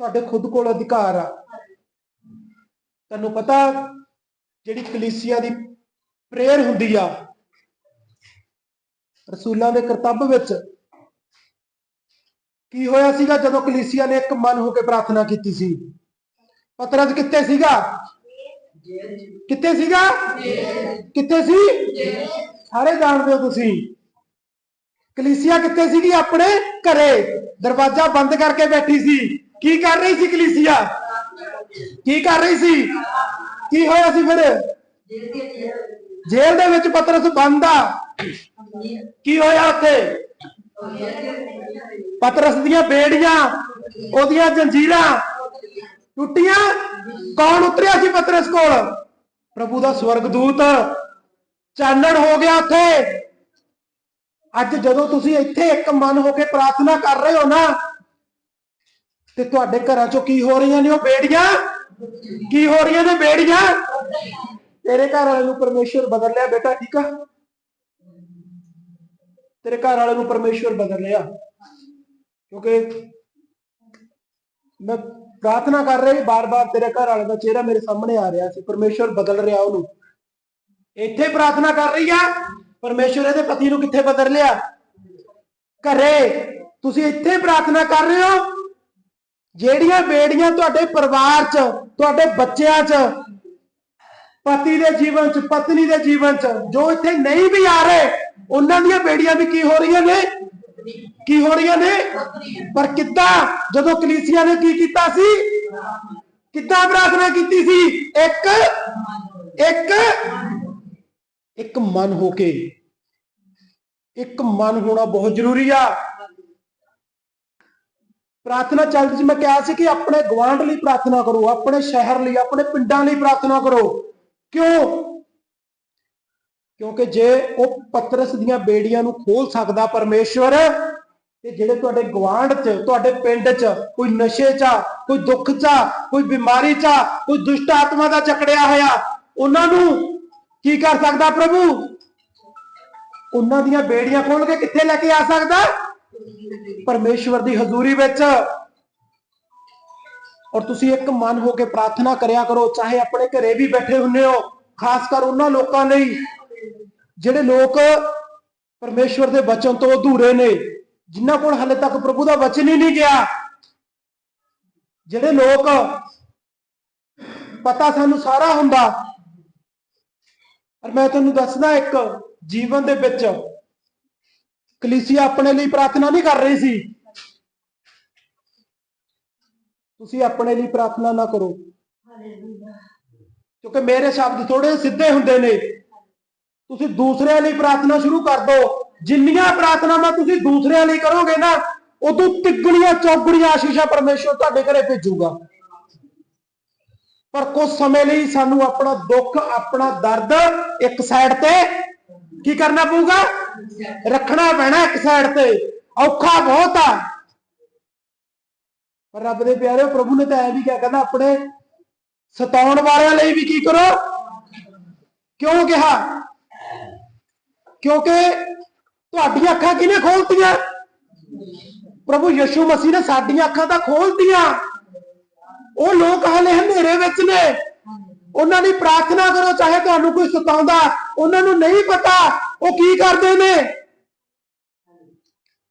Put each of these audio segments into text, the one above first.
ਤੁਹਾਡੇ ਖੁਦ ਕੋਲ ਅਧਿਕਾਰ ਆ। ਤੁਹਾਨੂੰ ਪਤਾ ਜਿਹੜੀ ਕਲੀਸਿਆ ਦੀ ਪ੍ਰੇਅਰ ਹੁੰਦੀ ਆ, ਰਸੂਲਾਂ ਦੇ ਕਰਤੱਵ ਵਿੱਚ ਕੀ ਹੋਇਆ ਸੀਗਾ ਜਦੋਂ ਕਲੀਸਿਆ ਨੇ ਇੱਕ ਮਨ ਹੋ ਕੇ ਪ੍ਰਾਰਥਨਾ ਕੀਤੀ ਸੀ? ਪਤਰਸ ਕਿੱਥੇ ਸੀਗਾ? ਕਿੱਥੇ ਸੀਗਾ? ਕਿੱਥੇ ਸੀ? ਸਾਰੇ ਜਾਣਦੇ ਹੋ ਤੁਸੀਂ। ਕਲੀਸਿਆ ਕਿੱਥੇ ਸੀਗੀ? ਆਪਣੇ ਘਰੇ। ਦਰਵਾਜ਼ਾ ਬੰਦ ਕਰਕੇ ਬੈਠੀ ਸੀ। ਕੀ ਕਰ ਰਹੀ ਸੀ ਕਲੀਸਿਆ? ਕੀ ਕਰ ਰਹੀ ਸੀ? ਕੀ ਹੋਇਆ ਸੀ ਫਿਰ? ਜੇਲ੍ਹ ਦੇ ਵਿੱਚ ਪਤਰਸ ਬੰਦਾ ਕੀ ਹੋਇਆ ਉੱਥੇ? ਪਤਰਸ ਦੀਆਂ ਬੇੜੀਆਂ, ਉਹਦੀਆਂ ਜੰਜੀਰਾਂ ਟੁੱਟੀਆਂ। ਕੌਣ ਉਤਰਿਆ ਸੀ ਪਤਰਸ ਕੋਲ? ਪ੍ਰਭੂ ਦਾ ਸਵਰਗਦੂਤ। ਚਾਨਣ ਹੋ ਗਿਆ ਉੱਥੇ। ਅੱਜ ਜਦੋਂ ਤੁਸੀਂ ਇੱਥੇ ਇੱਕ ਮਨ ਹੋ ਕੇ ਪ੍ਰਾਰਥਨਾ ਕਰ ਰਹੇ ਹੋ ਨਾ ਤੇ ਤੁਹਾਡੇ ਘਰਾਂ ਚੋਂ ਕੀ ਹੋ ਰਹੀਆਂ ਨੇ ਉਹ ਬੇੜੀਆਂ? ਕੀ ਹੋ ਰਹੀਆਂ ਨੇ ਬੇੜੀਆਂ? ਤੇਰੇ ਘਰ ਵਾਲੇ ਨੂੰ ਪਰਮੇਸ਼ਵਰ ਬਦਲ ਲਿਆ ਬੇਟਾ, ਠੀਕ ਆ? ਤੇਰੇ ਘਰ ਵਾਲੇ ਨੂੰ ਪਰਮੇਸ਼ਵਰ ਬਦਲ ਲਿਆ। ਕਿਉਂਕਿ ਮੈਂ ਪ੍ਰਾਰਥਨਾ ਕਰ ਰਹੀ ਬਾਰ-ਬਾਰ ਤੇਰੇ ਘਰ ਵਾਲੇ ਦਾ ਚਿਹਰਾ ਮੇਰੇ ਸਾਹਮਣੇ ਆ ਰਿਹਾ ਸੀ, ਪਰਮੇਸ਼ਵਰ ਬਦਲ ਰਿਹਾ ਉਹਨੂੰ। ਇੱਥੇ ਪ੍ਰਾਰਥਨਾ ਕਰ ਰਹੀ ਆ, ਪਰਮੇਸ਼ਵਰ ਇਹਦੇ ਪਤੀ ਨੂੰ ਕਿੱਥੇ ਬਦਲ ਲਿਆ? ਘਰੇ। ਤੁਸੀਂ ਇੱਥੇ ਪ੍ਰਾਰਥਨਾ ਕਰ ਰਹੇ ਹੋ ਜਿਹੜੀਆਂ ਬੇੜੀਆਂ ਤੁਹਾਡੇ ਪਰਿਵਾਰ 'ਚ, ਤੁਹਾਡੇ ਬੱਚਿਆਂ 'ਚ, ਪਤੀ ਦੇ ਜੀਵਨ 'ਚ, ਪਤਨੀ ਦੇ ਜੀਵਨ 'ਚ, ਜੋ ਇੱਥੇ ਨਹੀਂ ਵੀ ਆ ਰਹੇ, ਉਹਨਾਂ ਦੀਆਂ ਬੇੜੀਆਂ ਵੀ ਕੀ ਹੋ ਰਹੀਆਂ ਨੇ? ਕੀ ਹੋ ਰਹੀਆਂ ਨੇ? ਪਰ ਕਿੱਦਾਂ? ਜਦੋਂ ਕਲੀਸਿਆ ਨੇ ਕੀ ਕੀਤਾ ਸੀ? ਕਿੱਦਾਂ ਪ੍ਰਾਰਥਨਾ ਕੀਤੀ ਸੀ? ਇੱਕ ਇੱਕ ਇੱਕ ਮਨ ਹੋ ਕੇ, ਇੱਕ ਮਨ ਹੋਣਾ ਬਹੁਤ ਜ਼ਰੂਰੀ ਆ। ਪ੍ਰਾਰਥਨਾ ਚੱਲਦੀ ਸੀ। ਮੈਂ ਕਿਹਾ ਸੀ ਕਿ ਆਪਣੇ ਗਵਾਂਢ ਲਈ ਪ੍ਰਾਰਥਨਾ ਕਰੋ ਆਪਣੇ ਸ਼ਹਿਰ ਲਈ ਆਪਣੇ ਪਿੰਡਾਂ ਲਈ ਪ੍ਰਾਰਥਨਾ ਕਰੋ। ਕਿਉਂ? ਕਿਉਂਕਿ ਜੇ ਉਹ ਪਤਰਸ ਦੀਆਂ ਬੇੜੀਆਂ ਨੂੰ ਖੋਲ ਸਕਦਾ ਪਰਮੇਸ਼ਵਰ ਤੇ ਜਿਹੜੇ ਤੁਹਾਡੇ ਗਵਾਂਢ 'ਚ ਤੁਹਾਡੇ ਪਿੰਡ 'ਚ ਕੋਈ ਨਸ਼ੇ 'ਚ ਆ, ਕੋਈ ਦੁੱਖ 'ਚ ਆ, ਕੋਈ ਬਿਮਾਰੀ 'ਚ ਆ, ਕੋਈ ਦੁਸ਼ਟ ਆਤਮਾ ਦਾ ਚੱਕੜਿਆ ਹੋਇਆ ਉਹਨਾਂ ਨੂੰ ਕੀ ਕਰ ਸਕਦਾ ਪ੍ਰਭੂ? ਉਹਨਾਂ ਦੀਆਂ ਬੇੜੀਆਂ ਖੋਲ ਕੇ ਕਿੱਥੇ ਲੈ ਕੇ ਆ ਸਕਦਾ? ਪਰਮੇਸ਼ਵਰ ਦੀ ਹਜ਼ੂਰੀ ਵਿੱਚ। ਔਰ ਤੁਸੀਂ ਇੱਕ ਮਨ ਹੋ ਕੇ ਪ੍ਰਾਰਥਨਾ ਕਰਿਆ ਕਰੋ, ਚਾਹੇ ਆਪਣੇ ਘਰੇ ਵੀ ਬੈਠੇ ਹੁੰਨੇ ਹੋ, ਖਾਸ ਕਰ ਉਹਨਾਂ ਲੋਕਾਂ ਲਈ, ਜਿਹੜੇ ਲੋਕ ਪਰਮੇਸ਼ਵਰ ਦੇ ਵਚਨ ਤੋਂ ਅਧੂਰੇ ਨੇ, ਜਿਨ੍ਹਾਂ ਕੋਲ ਹਲੇ ਤੱਕ ਪ੍ਰਭੂ ਦਾ ਵਚਨ ਹੀ ਨਹੀਂ ਗਿਆ। ਜਿਹੜੇ ਲੋਕ ਪਤਾ ਸਾਨੂੰ ਸਾਰਾ ਹੁੰਦਾ। ਪਰ ਮੈਂ ਤੁਹਾਨੂੰ ਦੱਸਦਾ ਇੱਕ ਜੀਵਨ ਦੇ ਵਿੱਚ ਕਲੀਸਿਆ ਆਪਣੇ ਲਈ ਪ੍ਰਾਰਥਨਾ ਨਹੀਂ ਕਰ ਰਹੀ ਸੀ। ਤੁਸੀਂ ਆਪਣੇ ਲਈ ਪ੍ਰਾਰਥਨਾ ਨਾ ਕਰੋ। ਕਿਉਂਕਿ ਮੇਰੇ ਸ਼ਬਦ ਥੋੜੇ ਸਿੱਧੇ ਹੁੰਦੇ ਨੇ। ਤੁਸੀਂ ਦੂਸਰਿਆਂ ਲਈ ਪ੍ਰਾਰਥਨਾ ਸ਼ੁਰੂ ਕਰ ਦਿਓ ਜਿੰਨੀਆਂ ਪ੍ਰਾਰਥਨਾਵਾਂ ਤੁਸੀਂ ਦੂਸਰਿਆਂ ਲਈ ਕਰੋਗੇ ਨਾ, ਉਦੋਂ ਤਿੱਗਣੀਆਂ, ਚੌਗਣੀਆਂ ਆਸ਼ੀਸ਼ਾਂ ਪਰਮੇਸ਼ਵਰ ਤੁਹਾਡੇ ਘਰੇ ਭੇਜੂਗਾ। ਪਰ ਕੁਝ ਸਮੇਂ ਲਈ ਸਾਨੂੰ ਆਪਣਾ ਦੁੱਖ, ਆਪਣਾ ਦਰਦ ਇੱਕ ਸਾਈਡ ਤੇ ਕੀ ਕਰਨਾ ਪਊਗਾ ਰੱਖਣਾ ਪੈਣਾ ਇੱਕ ਸਾਈਡ ਤੇ ਔਖਾ ਬਹੁਤ ਆ ਪਰ ਰੱਬ ਦੇ ਪਿਆਰਿਓ ਪ੍ਰਭੂ ਨੇ ਤਾਂ ਐ ਵੀ ਕਿਹਾ ਕਹਿੰਦਾ ਆਪਣੇ ਸਤਾਉਣ ਵਾਲਿਆਂ ਲਈ ਵੀ ਕੀ ਕਰੋ ਕਿਉਂ ਕਿਹਾ ਕਿਉਂਕਿ ਤੁਹਾਡੀਆਂ ਅੱਖਾਂ ਕਿਹਨੇ ਖੋਲਤੀਆਂ ਪ੍ਰਭੂ ਯਿਸੂ ਮਸੀਹ ਨੇ ਸਾਡੀਆਂ ਅੱਖਾਂ ਤਾਂ ਖੋਲਤੀਆਂ ਉਹ ਲੋਕ ਹਲੇ ਹਨੇਰੇ ਵਿੱਚ ਨੇ ਉਹਨਾਂ ਦੀ ਪ੍ਰਾਰਥਨਾ ਕਰੋ, ਚਾਹੇ ਤੁਹਾਨੂੰ ਕੋਈ ਸਤਾਉਂਦਾ ਉਹਨਾਂ ਨੂੰ ਨਹੀਂ ਪਤਾ ਉਹ ਕੀ ਕਰਦੇ ਨੇ।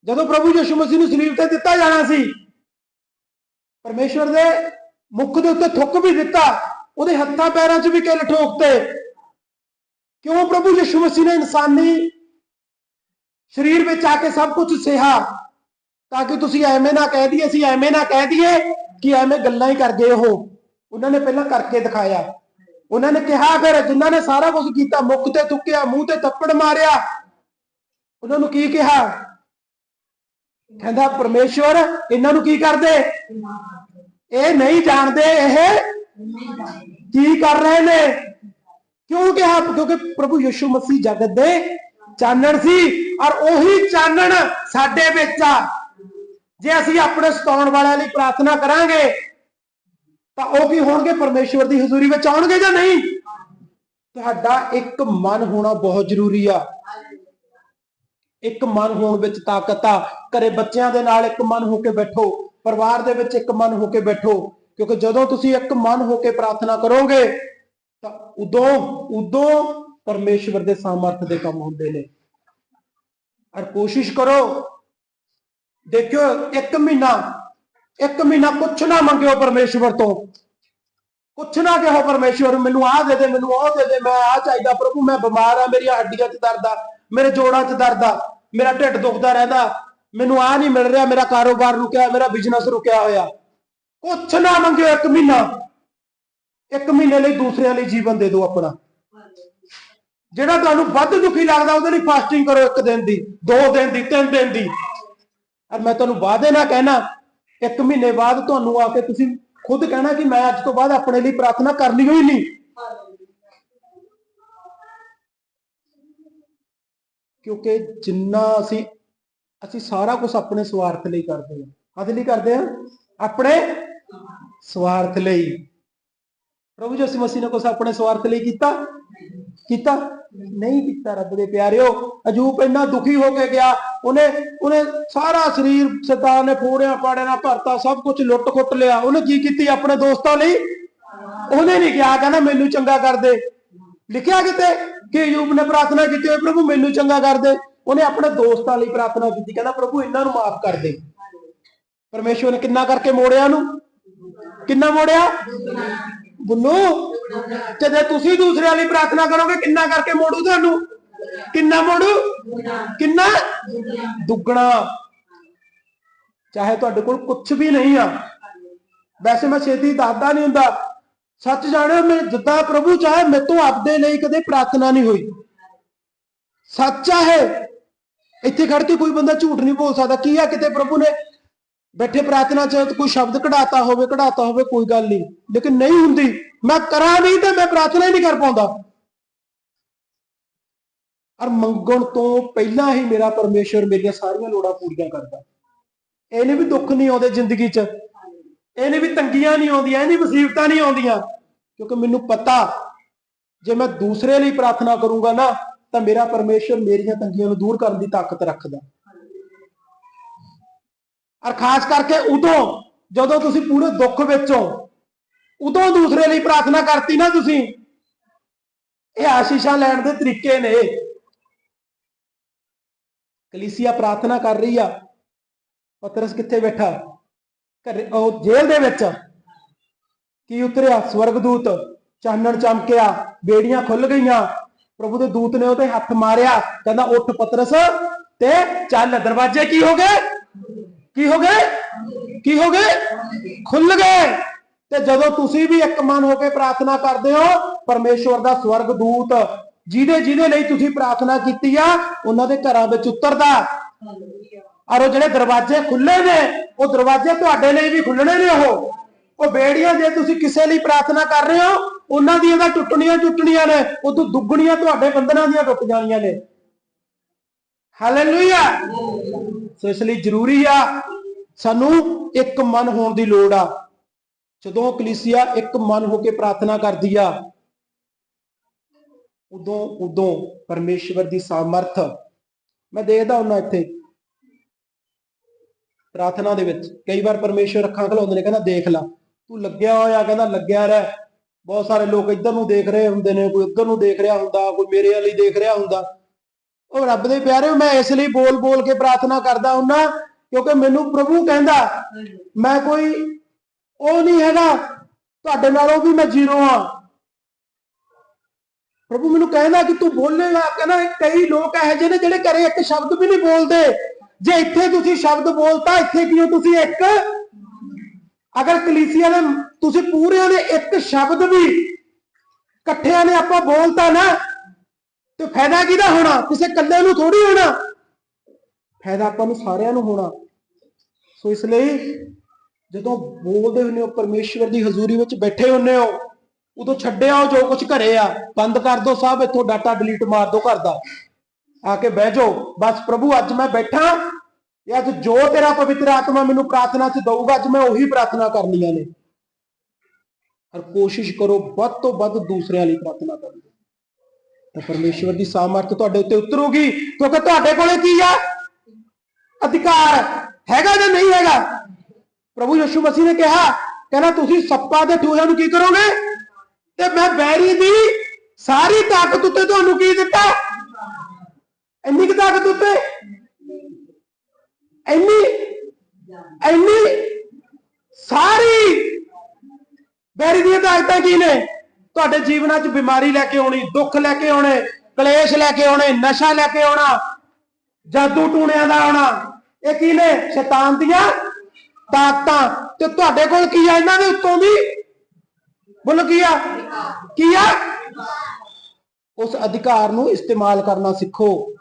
ਜਦੋਂ ਪ੍ਰਭੂ ਯਿਸੂ ਮਸੀਹ ਨੂੰ ਸਲੀਬ ਤੇ ਦਿੱਤਾ ਜਾਣਾ ਸੀ, ਪਰਮੇਸ਼ਵਰ ਦੇ ਮੁੱਖ ਦੇ ਉੱਤੇ ਥੁੱਕ ਵੀ ਦਿੱਤਾ, ਉਹਦੇ ਹੱਥਾਂ ਪੈਰਾਂ 'ਚ ਵੀ ਕਿਲ ਠੋਕਤੇ। ਕਿਉਂ ਪ੍ਰਭੂ ਯਿਸੂ ਮਸੀਹ ਨੇ ਇਨਸਾਨੀ ਸਰੀਰ ਵਿੱਚ ਆ ਕੇ ਸਭ ਕੁਝ ਸਿਹਾ? ਤਾਂ ਕਿ ਤੁਸੀਂ ਐਵੇਂ ਨਾ ਕਹਿ ਦਈਏ, ਅਸੀਂ ਐਵੇਂ ਨਾ ਕਹਿ ਦਈਏ ਕਿ ਐਵੇਂ ਗੱਲਾਂ ਹੀ ਕਰ ਗਏ ਉਹ ਉਹਨਾਂ ਨੇ ਪਹਿਲਾਂ ਕਰਕੇ ਦਿਖਾਇਆ। ਉਹਨਾਂ ਨੇ ਕਿਹਾ ਫਿਰ, ਜਿਨ੍ਹਾਂ ਨੇ ਸਾਰਾ ਕੁਝ ਕੀਤਾ, ਮੁੱਖ ਤੇ ਥੁੱਕਿਆ ਮੂੰਹ ਤੇ ਥੱਪੜ ਮਾਰਿਆ, ਉਹਨਾਂ ਨੂੰ ਕੀ ਕਿਹਾ? ਕਹਿੰਦਾ, ਪਰਮੇਸ਼ਵਰ, ਇਹਨਾਂ ਨੂੰ ਕੀ ਕਰਦੇ? ਇਹ ਨਹੀਂ ਜਾਣਦੇ, ਇਹ ਕੀ ਕਰ ਰਹੇ ਨੇ? ਕਿਉਂ ਕਿਹਾ? ਕਿਉਂਕਿ ਪ੍ਰਭੂ ਯਿਸੂ ਮਸੀਹ ਜਗਤ ਦੇ ਚਾਨਣ ਸੀ, ਔਰ ਉਹੀ ਚਾਨਣ ਸਾਡੇ ਵਿੱਚ ਆ। ਜੇ ਅਸੀਂ ਆਪਣੇ ਸਤਾਉਣ ਵਾਲਿਆਂ ਲਈ ਪ੍ਰਾਰਥਨਾ ਕਰਾਂਗੇ ਤਾਂ ਉਹ ਕੀ ਹੋਣਗੇ ਪਰਮੇਸ਼ਵਰ ਦੀ ਹਜ਼ੂਰੀ ਵਿੱਚ ਆਉਣਗੇ ਜਾਂ ਨਹੀਂ? ਤੁਹਾਡਾ ਇੱਕ ਮਨ ਹੋਣਾ ਬਹੁਤ ਜ਼ਰੂਰੀ ਆ। ਇੱਕ ਮਨ ਹੋਣ ਵਿੱਚ ਤਾਕਤ ਆ। ਘਰੇ ਬੱਚਿਆਂ ਦੇ ਨਾਲ ਇੱਕ ਮਨ ਹੋ ਕੇ ਬੈਠੋ। ਪਰਿਵਾਰ ਦੇ ਵਿੱਚ ਇੱਕ ਮਨ ਹੋ ਕੇ ਬੈਠੋ। ਕਿਉਂਕਿ ਜਦੋਂ ਤੁਸੀਂ ਇੱਕ ਮਨ ਹੋ ਕੇ ਪ੍ਰਾਰਥਨਾ ਕਰੋਗੇ, ਤਾਂ ਉਦੋਂ ਉਦੋਂ ਪਰਮੇਸ਼ਵਰ ਦੇ ਸਾਮਰਥ ਦੇ ਕੰਮ ਹੁੰਦੇ ਨੇ। ਔਰ ਕੋਸ਼ਿਸ਼ ਕਰੋ। ਦੇਖਿਓ, ਇੱਕ ਮਹੀਨਾ ਇੱਕ ਮਹੀਨਾ ਕੁਛ ਨਾ ਮੰਗਿਓ ਪਰਮੇਸ਼ਵਰ ਤੋਂ। ਕੁਛ ਨਾ ਕਹੋ ਪਰਮੇਸ਼ਵਰ ਨੂੰ, ਮੈਨੂੰ ਆਹ ਦੇ ਦੇ ਮੈਨੂੰ ਉਹ ਦੇ ਦੇ ਮੈਂ ਆਹ ਚਾਹੀਦਾ। ਪ੍ਰਭੂ ਮੈਂ ਬਿਮਾਰ ਆ ਮੇਰੀਆਂ ਹੱਡੀਆਂ 'ਚ ਦਰਦ ਆ ਮੇਰੇ ਜੋੜਾਂ 'ਚ ਦਰਦ ਆ ਮੇਰਾ ਢਿੱਡ ਦੁਖਦਾ ਰਹਿੰਦਾ। ਮੈਨੂੰ ਆਹ ਨਹੀਂ ਮਿਲ ਰਿਹਾ ਮੇਰਾ ਕਾਰੋਬਾਰ ਰੁਕਿਆ ਮੇਰਾ ਬਿਜ਼ਨਸ ਰੁਕਿਆ ਹੋਇਆ। ਕੁਛ ਨਾ ਮੰਗਿਓ ਇੱਕ ਮਹੀਨਾ। ਇੱਕ ਮਹੀਨੇ ਲਈ ਦੂਸਰਿਆਂ ਲਈ ਜੀਵਨ ਦੇ ਦਿਓ ਆਪਣਾ। ਜਿਹੜਾ ਤੁਹਾਨੂੰ ਵੱਧ ਦੁਖੀ ਲੱਗਦਾ ਉਹਦੇ ਲਈ ਫਾਸਟਿੰਗ ਕਰੋ ਇੱਕ ਦਿਨ ਦੀ ਦੋ ਦਿਨ ਦੀ ਤਿੰਨ ਦਿਨ ਦੀ। ਔਰ ਮੈਂ ਤੁਹਾਨੂੰ ਵਾਅਦੇ ਨਾ ਕਹਿਣਾ ਇੱਕ ਮਹੀਨੇ ਬਾਅਦ ਤੁਹਾਨੂੰ ਆ ਕੇ ਤੁਸੀਂ ਖੁਦ ਕਹਿਣਾ ਕਿ ਮੈਂ ਅੱਜ ਤੋਂ ਬਾਅਦ ਆਪਣੇ ਲਈ ਪ੍ਰਾਰਥਨਾ ਕਰਨੀ ਹੋਈ ਨਹੀਂ। ਕਿਉਂਕਿ ਜਿੰਨਾ ਅਸੀਂ ਅਸੀਂ ਸਾਰਾ ਕੁਝ ਆਪਣੇ ਸਵਾਰਥ ਲਈ ਕਰਦੇ ਹਾਂ। ਕਾਹਦੇ ਲਈ ਕਰਦੇ ਹਾਂ? ਆਪਣੇ ਸਵਾਰਥ ਲਈ। ਪ੍ਰਭੂ ਜੀ ਮਸੀਹ ਨੇ ਕੁਝ ਆਪਣੇ ਸਵਾਰਥ ਲਈ ਕੀਤਾ? ਕੀਤਾ। ਨਹੀਂ ਕੀਤਾ ਰੱਬ ਦੇ ਪਿਆਰਿਓ। ਅਜੂਬ ਇੰਨਾ ਦੁਖੀ ਹੋ ਕੇ ਗਿਆ। ਉਹਨੇ ਉਹਨੇ ਸਾਰਾ ਸਰੀਰ ਸ਼ੈਤਾਨ ਨੇ ਫੋੜਿਆ ਪਾੜਿਆ ਨਾਲ ਭਰਤਾ, ਸਭ ਕੁਝ ਲੁੱਟ ਖੁੱਟ ਲਿਆ। ਉਹਨੇ ਕੀ ਕੀਤੀ ਆਪਣੇ ਦੋਸਤਾਂ ਲਈ? ਉਹਨੇ ਨਹੀਂ ਕਿਹਾ, ਕਹਿੰਦਾ ਮੈਨੂੰ ਚੰਗਾ ਕਰ ਦੇ। ਲਿਖਿਆ ਕਿਤੇ ਕਿ ਅਯੂਬ ਨੇ ਪ੍ਰਾਰਥਨਾ ਕੀਤੀ ਹੋਏ ਪ੍ਰਭੂ ਮੈਨੂੰ ਚੰਗਾ ਕਰ ਦੇ। ਉਹਨੇ ਆਪਣੇ ਦੋਸਤਾਂ ਲਈ ਪ੍ਰਾਰਥਨਾ ਕੀਤੀ, ਕਹਿੰਦਾ ਪ੍ਰਭੂ ਇਹਨਾਂ ਨੂੰ ਮਾਫ ਕਰ ਦੇ। ਪਰਮੇਸ਼ਵਰ ਨੇ ਕਿੰਨਾ ਕਰਕੇ ਮੋੜਿਆ ਨੂੰ ਕਿੰਨਾ ਮੋੜਿਆ? ਬੁੱਲੂ ਤੇ ਜੇ ਤੁਸੀਂ ਦੂਸਰਿਆਂ ਲਈ ਪ੍ਰਾਰਥਨਾ ਕਰੋਗੇ, ਕਿੰਨਾ ਕਰਕੇ ਮੋੜੂ ਤੁਹਾਨੂੰ? ਕਿੰਨਾ ਮੋੜੂ? ਕਿੰਨਾ? ਦੁੱਗਣਾ। ਚਾਹੇ ਤੁਹਾਡੇ ਕੋਲ ਕੁਝ ਵੀ ਨਹੀਂ ਆ। ਵੈਸੇ ਮੈਂ ਛੇਤੀ ਦੱਸਦਾ ਨਹੀਂ ਹੁੰਦਾ। ਸੱਚ ਜਾਣਿਓ, ਮੈਂ ਜਿੱਦਾਂ ਪ੍ਰਭੂ ਚਾਹੇ, ਮੇਰੇ ਤੋਂ ਆਪਦੇ ਲਈ ਕਦੇ ਪ੍ਰਾਰਥਨਾ ਨਹੀਂ ਹੋਈ। ਸੱਚ ਹੈ ਇੱਥੇ ਖੜ ਕੇ ਕੋਈ ਬੰਦਾ ਝੂਠ ਨਹੀਂ ਬੋਲ ਸਕਦਾ। ਕੀ ਆ, ਕਿਤੇ ਪ੍ਰਭੂ ਨੇ ਬੈਠੇ ਪ੍ਰਾਰਥਨਾ ਚ ਕੋਈ ਸ਼ਬਦ ਕਢਾਤਾ ਹੋਵੇ ਕਢਾਤਾ ਹੋਵੇ, ਕੋਈ ਗੱਲ ਨਹੀਂ। ਲੇਕਿਨ ਨਹੀਂ ਹੁੰਦੀ। ਮੈਂ ਕਰਾਂ ਨਹੀਂ ਤੇ ਮੈਂ ਪ੍ਰਾਰਥਨਾ ਹੀ ਨਹੀਂ ਕਰ ਪਾਉਂਦਾ। ਔਰ ਮੰਗਣ ਤੋਂ ਪਹਿਲਾਂ ਹੀ ਮੇਰਾ ਪਰਮੇਸ਼ਰ ਮੇਰੀਆਂ ਸਾਰੀਆਂ ਲੋੜਾਂ ਪੂਰੀਆਂ ਕਰਦਾ। ਇਹਨੇ ਵੀ ਦੁੱਖ ਨਹੀਂ ਆਉਂਦੇ ਜ਼ਿੰਦਗੀ 'ਚ। ਇਹਨੇ ਵੀ ਤੰਗੀਆਂ ਨਹੀਂ ਆਉਂਦੀਆਂ ਇਹਨੀ ਮੁਸੀਬਤਾਂ ਨਹੀਂ ਆਉਂਦੀਆਂ। ਕਿਉਂਕਿ ਮੈਨੂੰ ਪਤਾ, ਜੇ ਮੈਂ ਦੂਸਰੇ ਲਈ ਪ੍ਰਾਰਥਨਾ ਕਰੂੰਗਾ ਨਾ, ਤਾਂ ਮੇਰਾ ਪਰਮੇਸ਼ਰ ਮੇਰੀਆਂ ਤੰਗੀਆਂ ਨੂੰ ਦੂਰ ਕਰਨ ਦੀ ਤਾਕਤ ਰੱਖਦਾ। ਔਰ ਖਾਸ ਕਰਕੇ ਉਦੋਂ ਜਦੋਂ ਤੁਸੀਂ ਪੂਰੇ ਦੁੱਖ ਵਿੱਚੋਂ ਉਦੋਂ ਦੂਸਰੇ ਲਈ ਪ੍ਰਾਰਥਨਾ ਕਰਤੀ ਨਾ ਤੁਸੀਂ। ਇਹ ਆਸ਼ੀਸ਼ਾਂ ਲੈਣ ਦੇ ਤਰੀਕੇ ਨੇ। ਕਲੀਸਿਆ ਪ੍ਰਾਰਥਨਾ ਕਰ ਰਹੀ ਆ। ਪਤਰਸ ਕਿੱਥੇ ਬੈਠਾ? ਘਰੇ, ਉਹ ਜੇਲ੍ਹ ਦੇ ਵਿੱਚ। ਕੀ ਉਤਰਿਆ? ਸਵਰਗਦੂਤ ਚਾਨਣ ਚਮਕਿਆ। ਬੇੜੀਆਂ ਖੁੱਲ ਗਈਆਂ। ਪ੍ਰਭੂ ਦੇ ਦੂਤ ਨੇ ਉਹਦੇ ਹੱਥ ਮਾਰਿਆ। ਕਹਿੰਦਾ, ਉੱਠ ਪਤਰਸ ਤੇ ਚੱਲ। ਦਰਵਾਜ਼ੇ ਕੀ ਹੋ ਗਏ? ਕੀ ਹੋ ਗਏ? ਕੀ ਹੋ ਗਏ? ਖੁੱਲ ਗਏ। ਤੇ ਜਦੋਂ ਤੁਸੀਂ ਵੀ ਇੱਕ ਮਨ ਹੋ ਕੇ ਪ੍ਰਾਰਥਨਾ ਕਰਦੇ ਹੋ, ਪਰਮੇਸ਼ਵਰ ਦਾ ਸਵਰਗ ਦੂਤ ਜਿਹਦੇ ਜਿਹਦੇ ਲਈ ਤੁਸੀਂ ਪ੍ਰਾਰਥਨਾ ਕੀਤੀ ਆ, ਉਹਨਾਂ ਦੇ ਘਰਾਂ ਵਿੱਚ ਉਤਰਦਾ। ਔਰ ਉਹ ਜਿਹੜੇ ਦਰਵਾਜ਼ੇ ਖੁੱਲੇ ਨੇ, ਉਹ ਦਰਵਾਜ਼ੇ ਤੁਹਾਡੇ ਲਈ ਵੀ ਖੁੱਲਣੇ ਨੇ ਉਹ। ਉਹ ਬੇੜੀਆਂ ਜੇ ਤੁਸੀਂ ਕਿਸੇ ਲਈ ਪ੍ਰਾਰਥਨਾ ਕਰ ਰਹੇ ਹੋ, ਉਹਨਾਂ ਦੀਆਂ ਤਾਂ ਟੁੱਟਣੀਆਂ ਟੁੱਟਣੀਆਂ ਨੇ, ਉਹ ਤੋਂ ਦੁੱਗਣੀਆਂ ਤੁਹਾਡੇ ਬੰਧਨਾਂ ਦੀਆਂ ਟੁੱਟ ਜਾਣੀਆਂ ਨੇ। ਹਾਲੇਲੂਇਆ ਸੋ ਇਸ ਲਈ ਜ਼ਰੂਰੀ ਆ, ਸਾਨੂੰ ਇੱਕ ਮਨ ਹੋਣ ਦੀ ਲੋੜ ਆ। ਜਦੋਂ ਕਲੀਸਿਆ ਇੱਕ ਮਨ ਹੋ ਕੇ ਪ੍ਰਾਰਥਨਾ ਕਰਦੀ ਆ, ਉਦੋਂ ਉਦੋਂ ਪਰਮੇਸ਼ਵਰ ਦੀ ਸਾਮਰਥ। ਮੈਂ ਦੇਖਦਾ ਹੁੰਦਾ ਇੱਥੇ, ਪ੍ਰਾਰਥਨਾ ਦੇ ਵਿੱਚ। ਕਈ ਵਾਰ ਪਰਮੇਸ਼ਵਰ ਅੱਖਾਂ ਖਲਾਉਂਦੇ ਨੇ, ਕਹਿੰਦਾ ਦੇਖ ਲੈ, ਤੂੰ ਲੱਗਿਆ ਹੋਇਆ, ਕਹਿੰਦਾ ਲੱਗਿਆ ਰਹਿ। ਬਹੁਤ ਸਾਰੇ ਲੋਕ ਇੱਧਰ ਨੂੰ ਦੇਖ ਰਹੇ ਹੁੰਦੇ ਨੇ, ਕੋਈ ਉੱਧਰ ਨੂੰ ਦੇਖ ਰਿਹਾ ਹੁੰਦਾ, ਕੋਈ ਮੇਰੇ ਵਾਲੀ ਦੇਖ ਰਿਹਾ ਹੁੰਦਾ। ਉਹ ਰੱਬ ਦੇ ਪਿਆਰੇ, ਮੈਂ ਇਸ ਲਈ ਬੋਲ ਬੋਲ ਕੇ ਪ੍ਰਾਰਥਨਾ ਕਰਦਾ ਹੁੰਨਾ, ਕਿਉਂਕਿ ਮੈਨੂੰ ਪ੍ਰਭੂ ਕਹਿੰਦਾ, ਮੈਂ ਕੋਈ ਉਹ ਨਹੀਂ ਹੈਗਾ, ਤੁਹਾਡੇ ਨਾਲੋਂ ਵੀ ਮੈਂ ਜ਼ੀਰੋ ਹਾਂ। ਪ੍ਰਭੂ ਮੈਨੂੰ ਕਹਿੰਦਾ ਕਿ ਤੂੰ ਬੋਲੇਗਾ, ਕਹਿੰਦਾ ਕਈ ਲੋਕ ਇਹੋ ਜਿਹੇ ਨੇ ਜਿਹੜੇ ਘਰੇ ਇੱਕ ਸ਼ਬਦ ਵੀ ਨਹੀਂ ਬੋਲਦੇ। ਜੇ ਇੱਥੇ ਤੁਸੀਂ ਸ਼ਬਦ ਬੋਲਤਾ, ਇੱਥੇ ਕਿਉਂ ਤੁਸੀਂ ਇੱਕ? ਅਗਰ ਕਲੀਸਿਆ ਦੇ ਤੁਸੀਂ ਪੂਰਿਆਂ ਨੇ ਇੱਕ ਸ਼ਬਦ ਵੀ ਇਕੱਠਿਆਂ ਨੇ ਆਪਾਂ ਬੋਲਤਾ ਨਾ ਤੇ ਫਾਇਦਾ ਕਿਹਦਾ ਹੋਣਾ? ਕਿਸੇ ਇਕੱਲੇ ਨੂੰ ਥੋੜੀ ਹੋਣਾ। ਫਾਇਦਾ ਆਪਾਂ ਨੂੰ ਸਾਰਿਆਂ ਨੂੰ ਹੋਣਾ। ਸੋ ਇਸ ਲਈ ਜਦੋਂ ਬੋਲਦੇ ਹੁੰਦੇ ਹੋ, ਪਰਮੇਸ਼ਵਰ ਦੀ ਹਜ਼ੂਰੀ ਵਿੱਚ ਬੈਠੇ ਹੁੰਦੇ ਹੋ, ਉਦੋਂ ਛੱਡਿਆ ਉਹ ਜੋ ਕੁਝ ਘਰੇ ਆ, ਬੰਦ ਕਰ ਦੋ ਸਭ, ਇੱਥੋਂ ਡਾਟਾ ਡਿਲੀਟ ਮਾਰ ਦੋ ਘਰ ਦਾ। ਆ ਕੇ ਬਹਿ ਜਾਓ। ਬਸ ਪ੍ਰਭੂ, ਅੱਜ ਮੈਂ ਬੈਠਾ ਇਹ ਅੱਜ ਜੋ ਤੇਰਾ ਪਵਿੱਤਰ ਆਤਮਾ ਮੈਨੂੰ ਪ੍ਰਾਰਥਨਾ 'ਚ ਦਊਗਾ, ਅੱਜ ਮੈਂ ਉਹੀ ਪ੍ਰਾਰਥਨਾ ਕਰਨੀਆਂ ਨੇ। ਪਰ ਕੋਸ਼ਿਸ਼ ਕਰੋ, ਵੱਧ ਤੋਂ ਵੱਧ ਦੂਸਰਿਆਂ ਲਈ ਪ੍ਰਾਰਥਨਾ ਕਰੋ ਤਾਂ ਪਰਮੇਸ਼ਵਰ ਦੀ ਸਾਮਰਥ ਤੁਹਾਡੇ ਉੱਤੇ ਉਤਰੂਗੀ, ਕਿਉਂਕਿ ਤੁਹਾਡੇ ਕੋਲੇ ਕੀ ਆ? ਅਧਿਕਾਰ। ਹੈਗਾ ਜਾਂ ਨਹੀਂ ਹੈਗਾ? ਪ੍ਰਭੂ ਯਿਸੂ ਮਸੀਹ ਨੇ ਕਿਹਾ, ਕਹਿੰਦਾ, ਤੁਸੀਂ ਸੱਪਾ ਦੇ ਠੂਹਿਆਂ ਨੂੰ ਕੀ ਕਰੋਗੇ? ਤੇ ਮੈਂ ਬੈਰੀ ਦੀ ਸਾਰੀ ਤਾਕਤ ਉੱਤੇ ਤੁਹਾਨੂੰ ਕੀ ਦਿੱਤਾ? ਇੰਨੀ ਕੁ ਤਾਕਤ ਉੱਤੇ? ਇੰਨੀ? ਇੰਨੀ? ਸਾਰੀ? ਬੈਰੀ ਦੀਆਂ ਤਾਕਤਾਂ ਕੀ ਨੇ? ਤੁਹਾਡੇ ਜੀਵਨਾਂ 'ਚ ਬਿਮਾਰੀ ਲੈ ਕੇ ਆਉਣੀ, ਦੁੱਖ ਲੈ ਕੇ ਆਉਣੇ, ਕਲੇਸ਼ ਲੈ ਕੇ ਆਉਣੇ, ਨਸ਼ਾ ਲੈ ਕੇ ਆਉਣਾ, ਜਾਦੂ ਟੂਣਿਆਂ ਦਾ ਆਉਣਾ, ਇਹ ਕੀ ਨੇ? ਸ਼ੈਤਾਨ ਦੀਆਂ ਤਾਕਤਾਂ। ਤੇ ਤੁਹਾਡੇ ਕੋਲ ਕੀ ਆ? ਇਹਨਾਂ ਦੇ ਉੱਤੋਂ ਵੀ ਬੋਲੋ ਕੀ ਆ? ਕੀ ਆ? ਉਸ ਅਧਿਕਾਰ ਨੂੰ ਇਸਤੇਮਾਲ ਕਰਨਾ ਸਿੱਖੋ।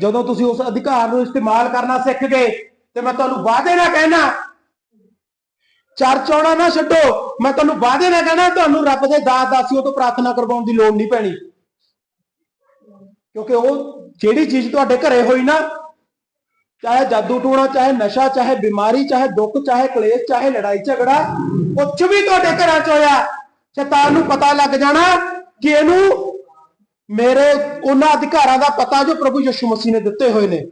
ਜਦੋਂ ਤੁਸੀਂ ਉਸ ਅਧਿਕਾਰ ਨੂੰ ਇਸਤੇਮਾਲ ਕਰਨਾ ਸਿੱਖ ਗਏ, ਤੇ ਮੈਂ ਤੁਹਾਨੂੰ ਵਾਅਦੇ ਨਾਲ ਕਹਿਣਾ ਚਰਚ ਆਉਣਾ ਨਾ ਛੱਡੋ। ਮੈਂ ਤੁਹਾਨੂੰ ਵਾਅਦੇ ਨਾਲ ਕਹਿਣਾ, ਤੁਹਾਨੂੰ ਰੱਬ ਦੇ ਦਾਤ ਦਾਸੀਆਂ ਤੋਂ ਪ੍ਰਾਰਥਨਾ ਕਰਵਾਉਣ ਦੀ ਲੋੜ ਨਹੀਂ ਪੈਣੀ। ਕਿਉਂਕਿ ਉਹ ਜਿਹੜੀ ਚੀਜ਼ ਤੁਹਾਡੇ ਘਰੇ ਹੋਈ ਨਾ, ਚਾਹੇ ਜਾਦੂ ਟੂਣਾ, ਚਾਹੇ ਨਸ਼ਾ, ਚਾਹੇ ਬਿਮਾਰੀ, ਚਾਹੇ ਦੁੱਖ, ਚਾਹੇ ਕਲੇਸ਼, ਚਾਹੇ ਲੜਾਈ ਝਗੜਾ ਕੁਝ ਵੀ ਤੁਹਾਡੇ ਘਰਾਂ 'ਚ ਹੋਇਆ, ਸ਼ੈਤਾਨ ਨੂੰ ਪਤਾ ਲੱਗ ਜਾਣਾ ਕਿ ਇਹਨੂੰ ਮੇਰੇ ਉਹਨਾਂ ਅਧਿਕਾਰਾਂ ਦਾ ਪਤਾ ਜੋ ਪ੍ਰਭੂ ਯਿਸੂ ਮਸੀਹ ਨੇ ਦਿੱਤੇ ਹੋਏ ਨੇ।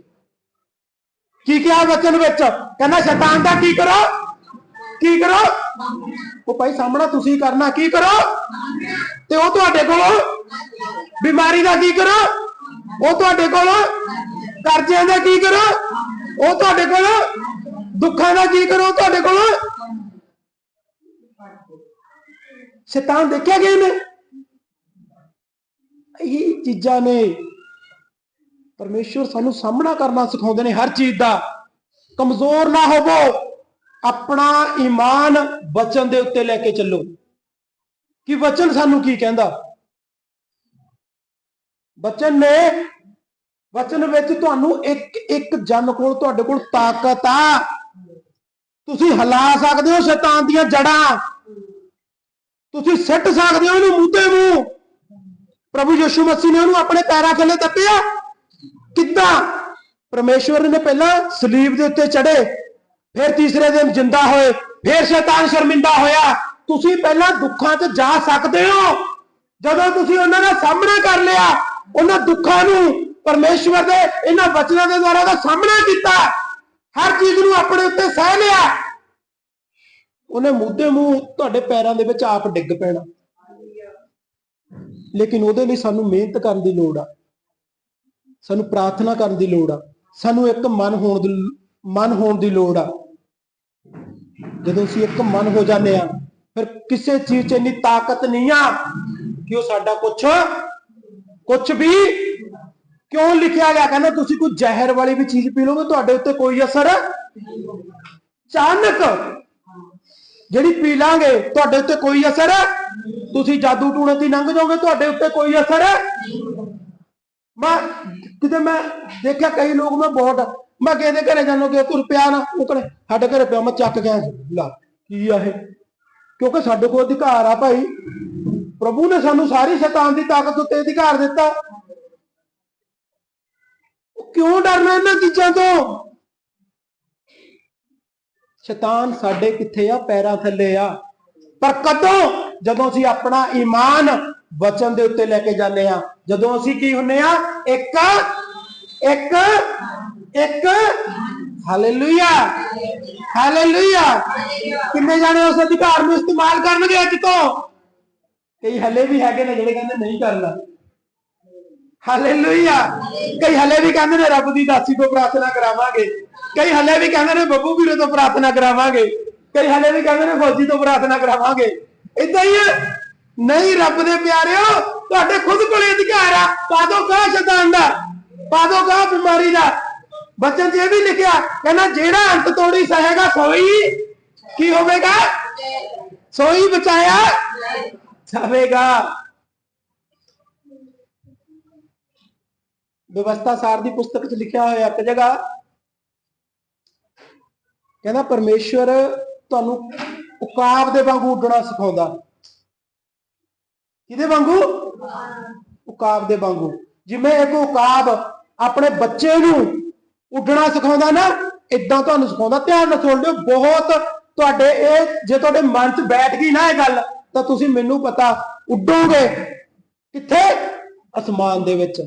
ਕੀ ਕਿਹਾ ਵਚਨ ਵਿੱਚ? ਕਹਿੰਦਾ, ਸ਼ੈਤਾਨ ਦਾ ਕੀ ਕਰੋ? ਕੀ ਕਰੋ? ਉਹ ਭਾਈ ਸਾਹਮਣਾ ਤੁਸੀਂ ਕਰਨਾ, ਕੀ ਕਰੋ? ਤੇ ਉਹ ਤੁਹਾਡੇ ਕੋਲ ਬਿਮਾਰੀ ਦਾ ਕੀ ਕਰੋ? ਉਹ ਤੁਹਾਡੇ ਕੋਲ ਕਰਜ਼ਿਆਂ ਦਾ ਕੀ ਕਰੋ? ਉਹ ਤੁਹਾਡੇ ਕੋਲ ਦੁੱਖਾਂ ਦਾ ਕੀ ਕਰੋ? ਤੁਹਾਡੇ ਕੋਲ ਸ਼ੈਤਾਨ ਦੇਖਿਆ ਗਏ ਨੇ ਇਹ ਚੀਜ਼ਾਂ ਨੇ। ਪਰਮੇਸ਼ਵਰ ਸਾਨੂੰ ਸਾਹਮਣਾ ਕਰਨਾ ਸਿਖਾਉਂਦੇ ਨੇ ਹਰ ਚੀਜ਼ ਦਾ। ਕਮਜ਼ੋਰ ਨਾ ਹੋਵੋ। ਆਪਣਾ ਈਮਾਨ ਵਚਨ ਦੇ ਉੱਤੇ ਲੈ ਕੇ ਚੱਲੋ। ਕਿ ਵਚਨ ਸਾਨੂੰ ਕੀ ਕਹਿੰਦਾ? ਵਚਨ ਨੇ, ਵਚਨ ਵਿੱਚ ਤੁਹਾਨੂੰ ਇੱਕ ਇੱਕ ਜਨ ਕੋਲ, ਤੁਹਾਡੇ ਕੋਲ ਤਾਕਤ ਆ। ਤੁਸੀਂ ਹਿਲਾ ਸਕਦੇ ਹੋ ਸ਼ੈਤਾਨ ਦੀਆਂ ਜੜਾਂ। ਤੁਸੀਂ ਸਿੱਟ ਸਕਦੇ ਹੋ ਇਹਨੂੰ ਮੂੰਹ ਮੂੰਹ। ਪ੍ਰਭੂ ਯਿਸੂ ਮਸੀਹ ਨੇ ਉਹਨੂੰ ਆਪਣੇ ਪੈਰਾਂ ਥੱਲੇ ਦੱਬਿਆ ਕਿੱਦਾਂ? ਪਰਮੇਸ਼ਵਰ ਨੇ ਪਹਿਲਾਂ ਸਲੀਬ ਦੇ ਉੱਤੇ ਚੜੇ ਫਿਰ ਤੀਸਰੇ ਦਿਨ ਜਿੰਦਾ ਹੋਏ, ਫਿਰ ਸ਼ੈਤਾਨ ਸ਼ਰਮਿੰਦਾ ਹੋਇਆ। ਤੁਸੀਂ ਪਹਿਲਾਂ ਦੁੱਖਾਂ 'ਚ ਜਾ ਸਕਦੇ ਹੋ। ਜਦੋਂ ਤੁਸੀਂ ਉਹਨਾਂ ਦਾ ਸਾਹਮਣਾ ਕਰ ਲਿਆ, ਉਹਨਾਂ ਦੁੱਖਾਂ ਨੂੰ ਪਰਮੇਸ਼ਵਰ ਦੇ ਇਹਨਾਂ ਵਚਨਾਂ ਦੇ ਦੁਆਰਾ ਦਾ ਸਾਹਮਣਾ ਕੀਤਾ। ਹਰ ਚੀਜ਼ ਨੂੰ ਆਪਣੇ ਉੱਤੇ ਸਹਿ ਲਿਆ। ਉਹਨੇ ਮੁੱਦੇ ਮੂੰਹ ਤੁਹਾਡੇ ਪੈਰਾਂ ਦੇ ਵਿੱਚ ਆਪ ਡਿੱਗ ਪੈਣਾ। ਲੇਕਿਨ ਉਹਦੇ ਲਈ ਸਾਨੂੰ ਮਿਹਨਤ ਕਰਨ ਦੀ ਲੋੜ ਆ। ਸਾਨੂੰ ਪ੍ਰਾਰਥਨਾ ਕਰਨ ਦੀ ਲੋੜ ਆ। ਸਾਨੂੰ ਇੱਕ ਮਨ ਹੋਣ ਦੀ, ਮਨ ਹੋਣ ਦੀ ਲੋੜ ਆ। ਜਦੋਂ ਅਸੀਂ ਇੱਕ ਮਨ ਹੋ ਜਾਂਦੇ ਆ ਫਿਰ ਕਿਸੇ ਚੀਜ਼ 'ਚ ਇੰਨੀ ਤਾਕਤ ਨਹੀਂ ਆ ਕਿ ਉਹ ਸਾਡਾ ਕੁਛ ਕੁਛ ਵੀ ਕਿਉਂ ਲਿਖਿਆ ਗਿਆ ਕਹਿੰਦਾ, ਤੁਸੀਂ ਕੋਈ ਜ਼ਹਿਰ ਵਾਲੀ ਵੀ ਚੀਜ਼ ਪੀ ਲਓਗੇ, ਤੁਹਾਡੇ ਉੱਤੇ ਕੋਈ ਅਸਰ ਅਚਾਨਕ ਜਿਹੜੀ ਪੀ ਲਾਂਗੇ, ਤੁਹਾਡੇ ਉੱਤੇ ਕੋਈ ਅਸਰ, ਤੁਸੀਂ ਜਾਦੂ ਟੂਣੇ ਤੇ ਲੰਘ ਜਾਓਗੇ, ਤੁਹਾਡੇ ਉੱਤੇ ਕੋਈ ਅਸਰ? ਮੈਂ ਕਿਤੇ ਮੈਂ ਦੇਖਿਆ ਕਈ ਲੋਕ ਮੈਂ ਬਹੁਤ ਮੈਂ ਕਿਸੇ ਦੇ ਘਰੇ ਜਾਣੋ ਕਿ ਤੁਰ ਪਿਆ ਨਾ, ਉਹ ਕਹਿੰਦੇ, ਸਾਡੇ ਘਰੇ ਪਿਆ ਮੈਂ ਚੱਕ ਗਿਆ ਲਾ, ਕੀ ਆ ਇਹ? ਕਿਉਂਕਿ ਸਾਡੇ ਕੋਲ ਅਧਿਕਾਰ ਆ ਭਾਈ। ਪ੍ਰਭੂ ਨੇ ਸਾਨੂੰ ਸਾਰੀ ਸ਼ੈਤਾਨ ਦੀ ਤਾਕਤ ਉੱਤੇ ਅਧਿਕਾਰ ਦਿੱਤਾ। ਕਿਉਂ ਡਰਨਾ ਇਹਨਾਂ ਚੀਜ਼ਾਂ ਤੋਂ? ਸ਼ੈਤਾਨ ਸਾਡੇ ਕਿੱਥੇ ਆ? ਪੈਰਾਂ ਥੱਲੇ ਆ। ਪਰ ਕਦੋਂ? ਜਦੋਂ ਅਸੀਂ ਆਪਣਾ ਈਮਾਨ ਵਚਨ ਦੇ ਉੱਤੇ ਲੈ ਕੇ ਜਾਂਦੇ ਆ ਜਦੋਂ ਅਸੀਂ ਕੀ ਹੁੰਨੇ ਆ ਇੱਕ ਇੱਕ ਇੱਕ। ਹਾਲੇਲੂਇਆ। ਹਾਲੇਲੂਇਆ। ਕਿੰਨੇ ਜਾਣੇ ਉਸ ਅਧਿਕਾਰ ਨੂੰ ਇਸਤੇਮਾਲ ਕਰਨਗੇ ਅੱਜ ਤੋਂ? ਕਈ ਹਲੇ ਵੀ ਹੈਗੇ ਨੇ ਜਿਹੜੇ ਕਹਿੰਦੇ ਨਹੀਂ ਕਰਨਾ। ਹਾਲੇਲੂਇਆ। ਕਈ ਹਲੇ ਵੀ ਕਹਿੰਦੇ ਨੇ ਰੱਬ ਦੀ ਦਾਸੀ ਤੋਂ ਪ੍ਰਾਰਥਨਾ ਕਰਾਵਾਂਗੇ। ਕਈ ਹਲੇ ਵੀ ਕਹਿੰਦੇ ਨੇ ਬੱਬੂ ਵੀਰੇ ਤੋਂ ਪ੍ਰਾਰਥਨਾ ਕਰਾਵਾਂਗੇ। ਕਈ ਹਲੇ ਵੀ ਕਹਿੰਦੇ ਨੇ ਫੌਜੀ ਤੋਂ ਪ੍ਰਾਰਥਨਾ ਕਰਾਵਾਂਗੇ। ਇਦਾਂ ਹੀ ਨਹੀਂ ਰੱਬ ਦੇ ਪਿਆਰਿਓ, ਤੁਹਾਡੇ ਖੁਦ ਕੋਲੇ ਅਧਿਕਾਰ ਆ। ਪਾ ਦੋ ਕਾ ਸ਼ੈਤਾਨ ਦਾ। ਪਾ ਦੋ ਕਾ ਬਿਮਾਰੀ ਦਾ। ਬਚਨ 'ਚ ਇਹ ਵੀ ਲਿਖਿਆ ਕਹਿੰਦਾ ਜਿਹੜਾ ਅੰਤ ਤੋੜੀ ਸਹੇਗਾ ਸੋਈ ਕੀ ਹੋਵੇਗਾ? ਸੋਈ ਬਚਾਇਆ ਜਾਵੇਗਾ। ਵਿਵਸਥਾ ਸਾਰ ਦੀ ਪੁਸਤਕ 'ਚ ਲਿਖਿਆ ਹੋਇਆ ਇੱਕ ਜਗ੍ਹਾ ਕਹਿੰਦਾ ਪਰਮੇਸ਼ਵਰ ਤੁਹਾਨੂੰ ਉਕਾਬ ਦੇ ਵਾਂਗੂ ਉੱਡਣਾ ਸਿਖਾਉਂਦਾ। ਕਿਹਦੇ ਵਾਂਗੂ? ਉਕਾਬ। ਦੇ ਵਾਂਗੂ। ਜਿਵੇਂ ਇੱਕ ਉਕਾਬ ਆਪਣੇ ਬੱਚੇ ਨੂੰ ਉੱਡਣਾ ਸਿਖਾਉਂਦਾ ਨਾ ਇਦਾਂ ਤੁਹਾਨੂੰ ਸਿਖਾਉਂਦਾ। ਧਿਆਨ ਨਾਲ ਸੁਣ ਲਿਓ, ਬਹੁਤ ਤੁਹਾਡੇ ਇਹ, ਜੇ ਤੁਹਾਡੇ ਮਨ 'ਚ ਬੈਠ ਗਈ ਨਾ ਇਹ ਗੱਲ, ਤਾਂ ਤੁਸੀਂ ਮੈਨੂੰ ਪਤਾ ਉੱਡੋਗੇ ਕਿੱਥੇ? ਅਸਮਾਨ ਦੇ ਵਿੱਚ।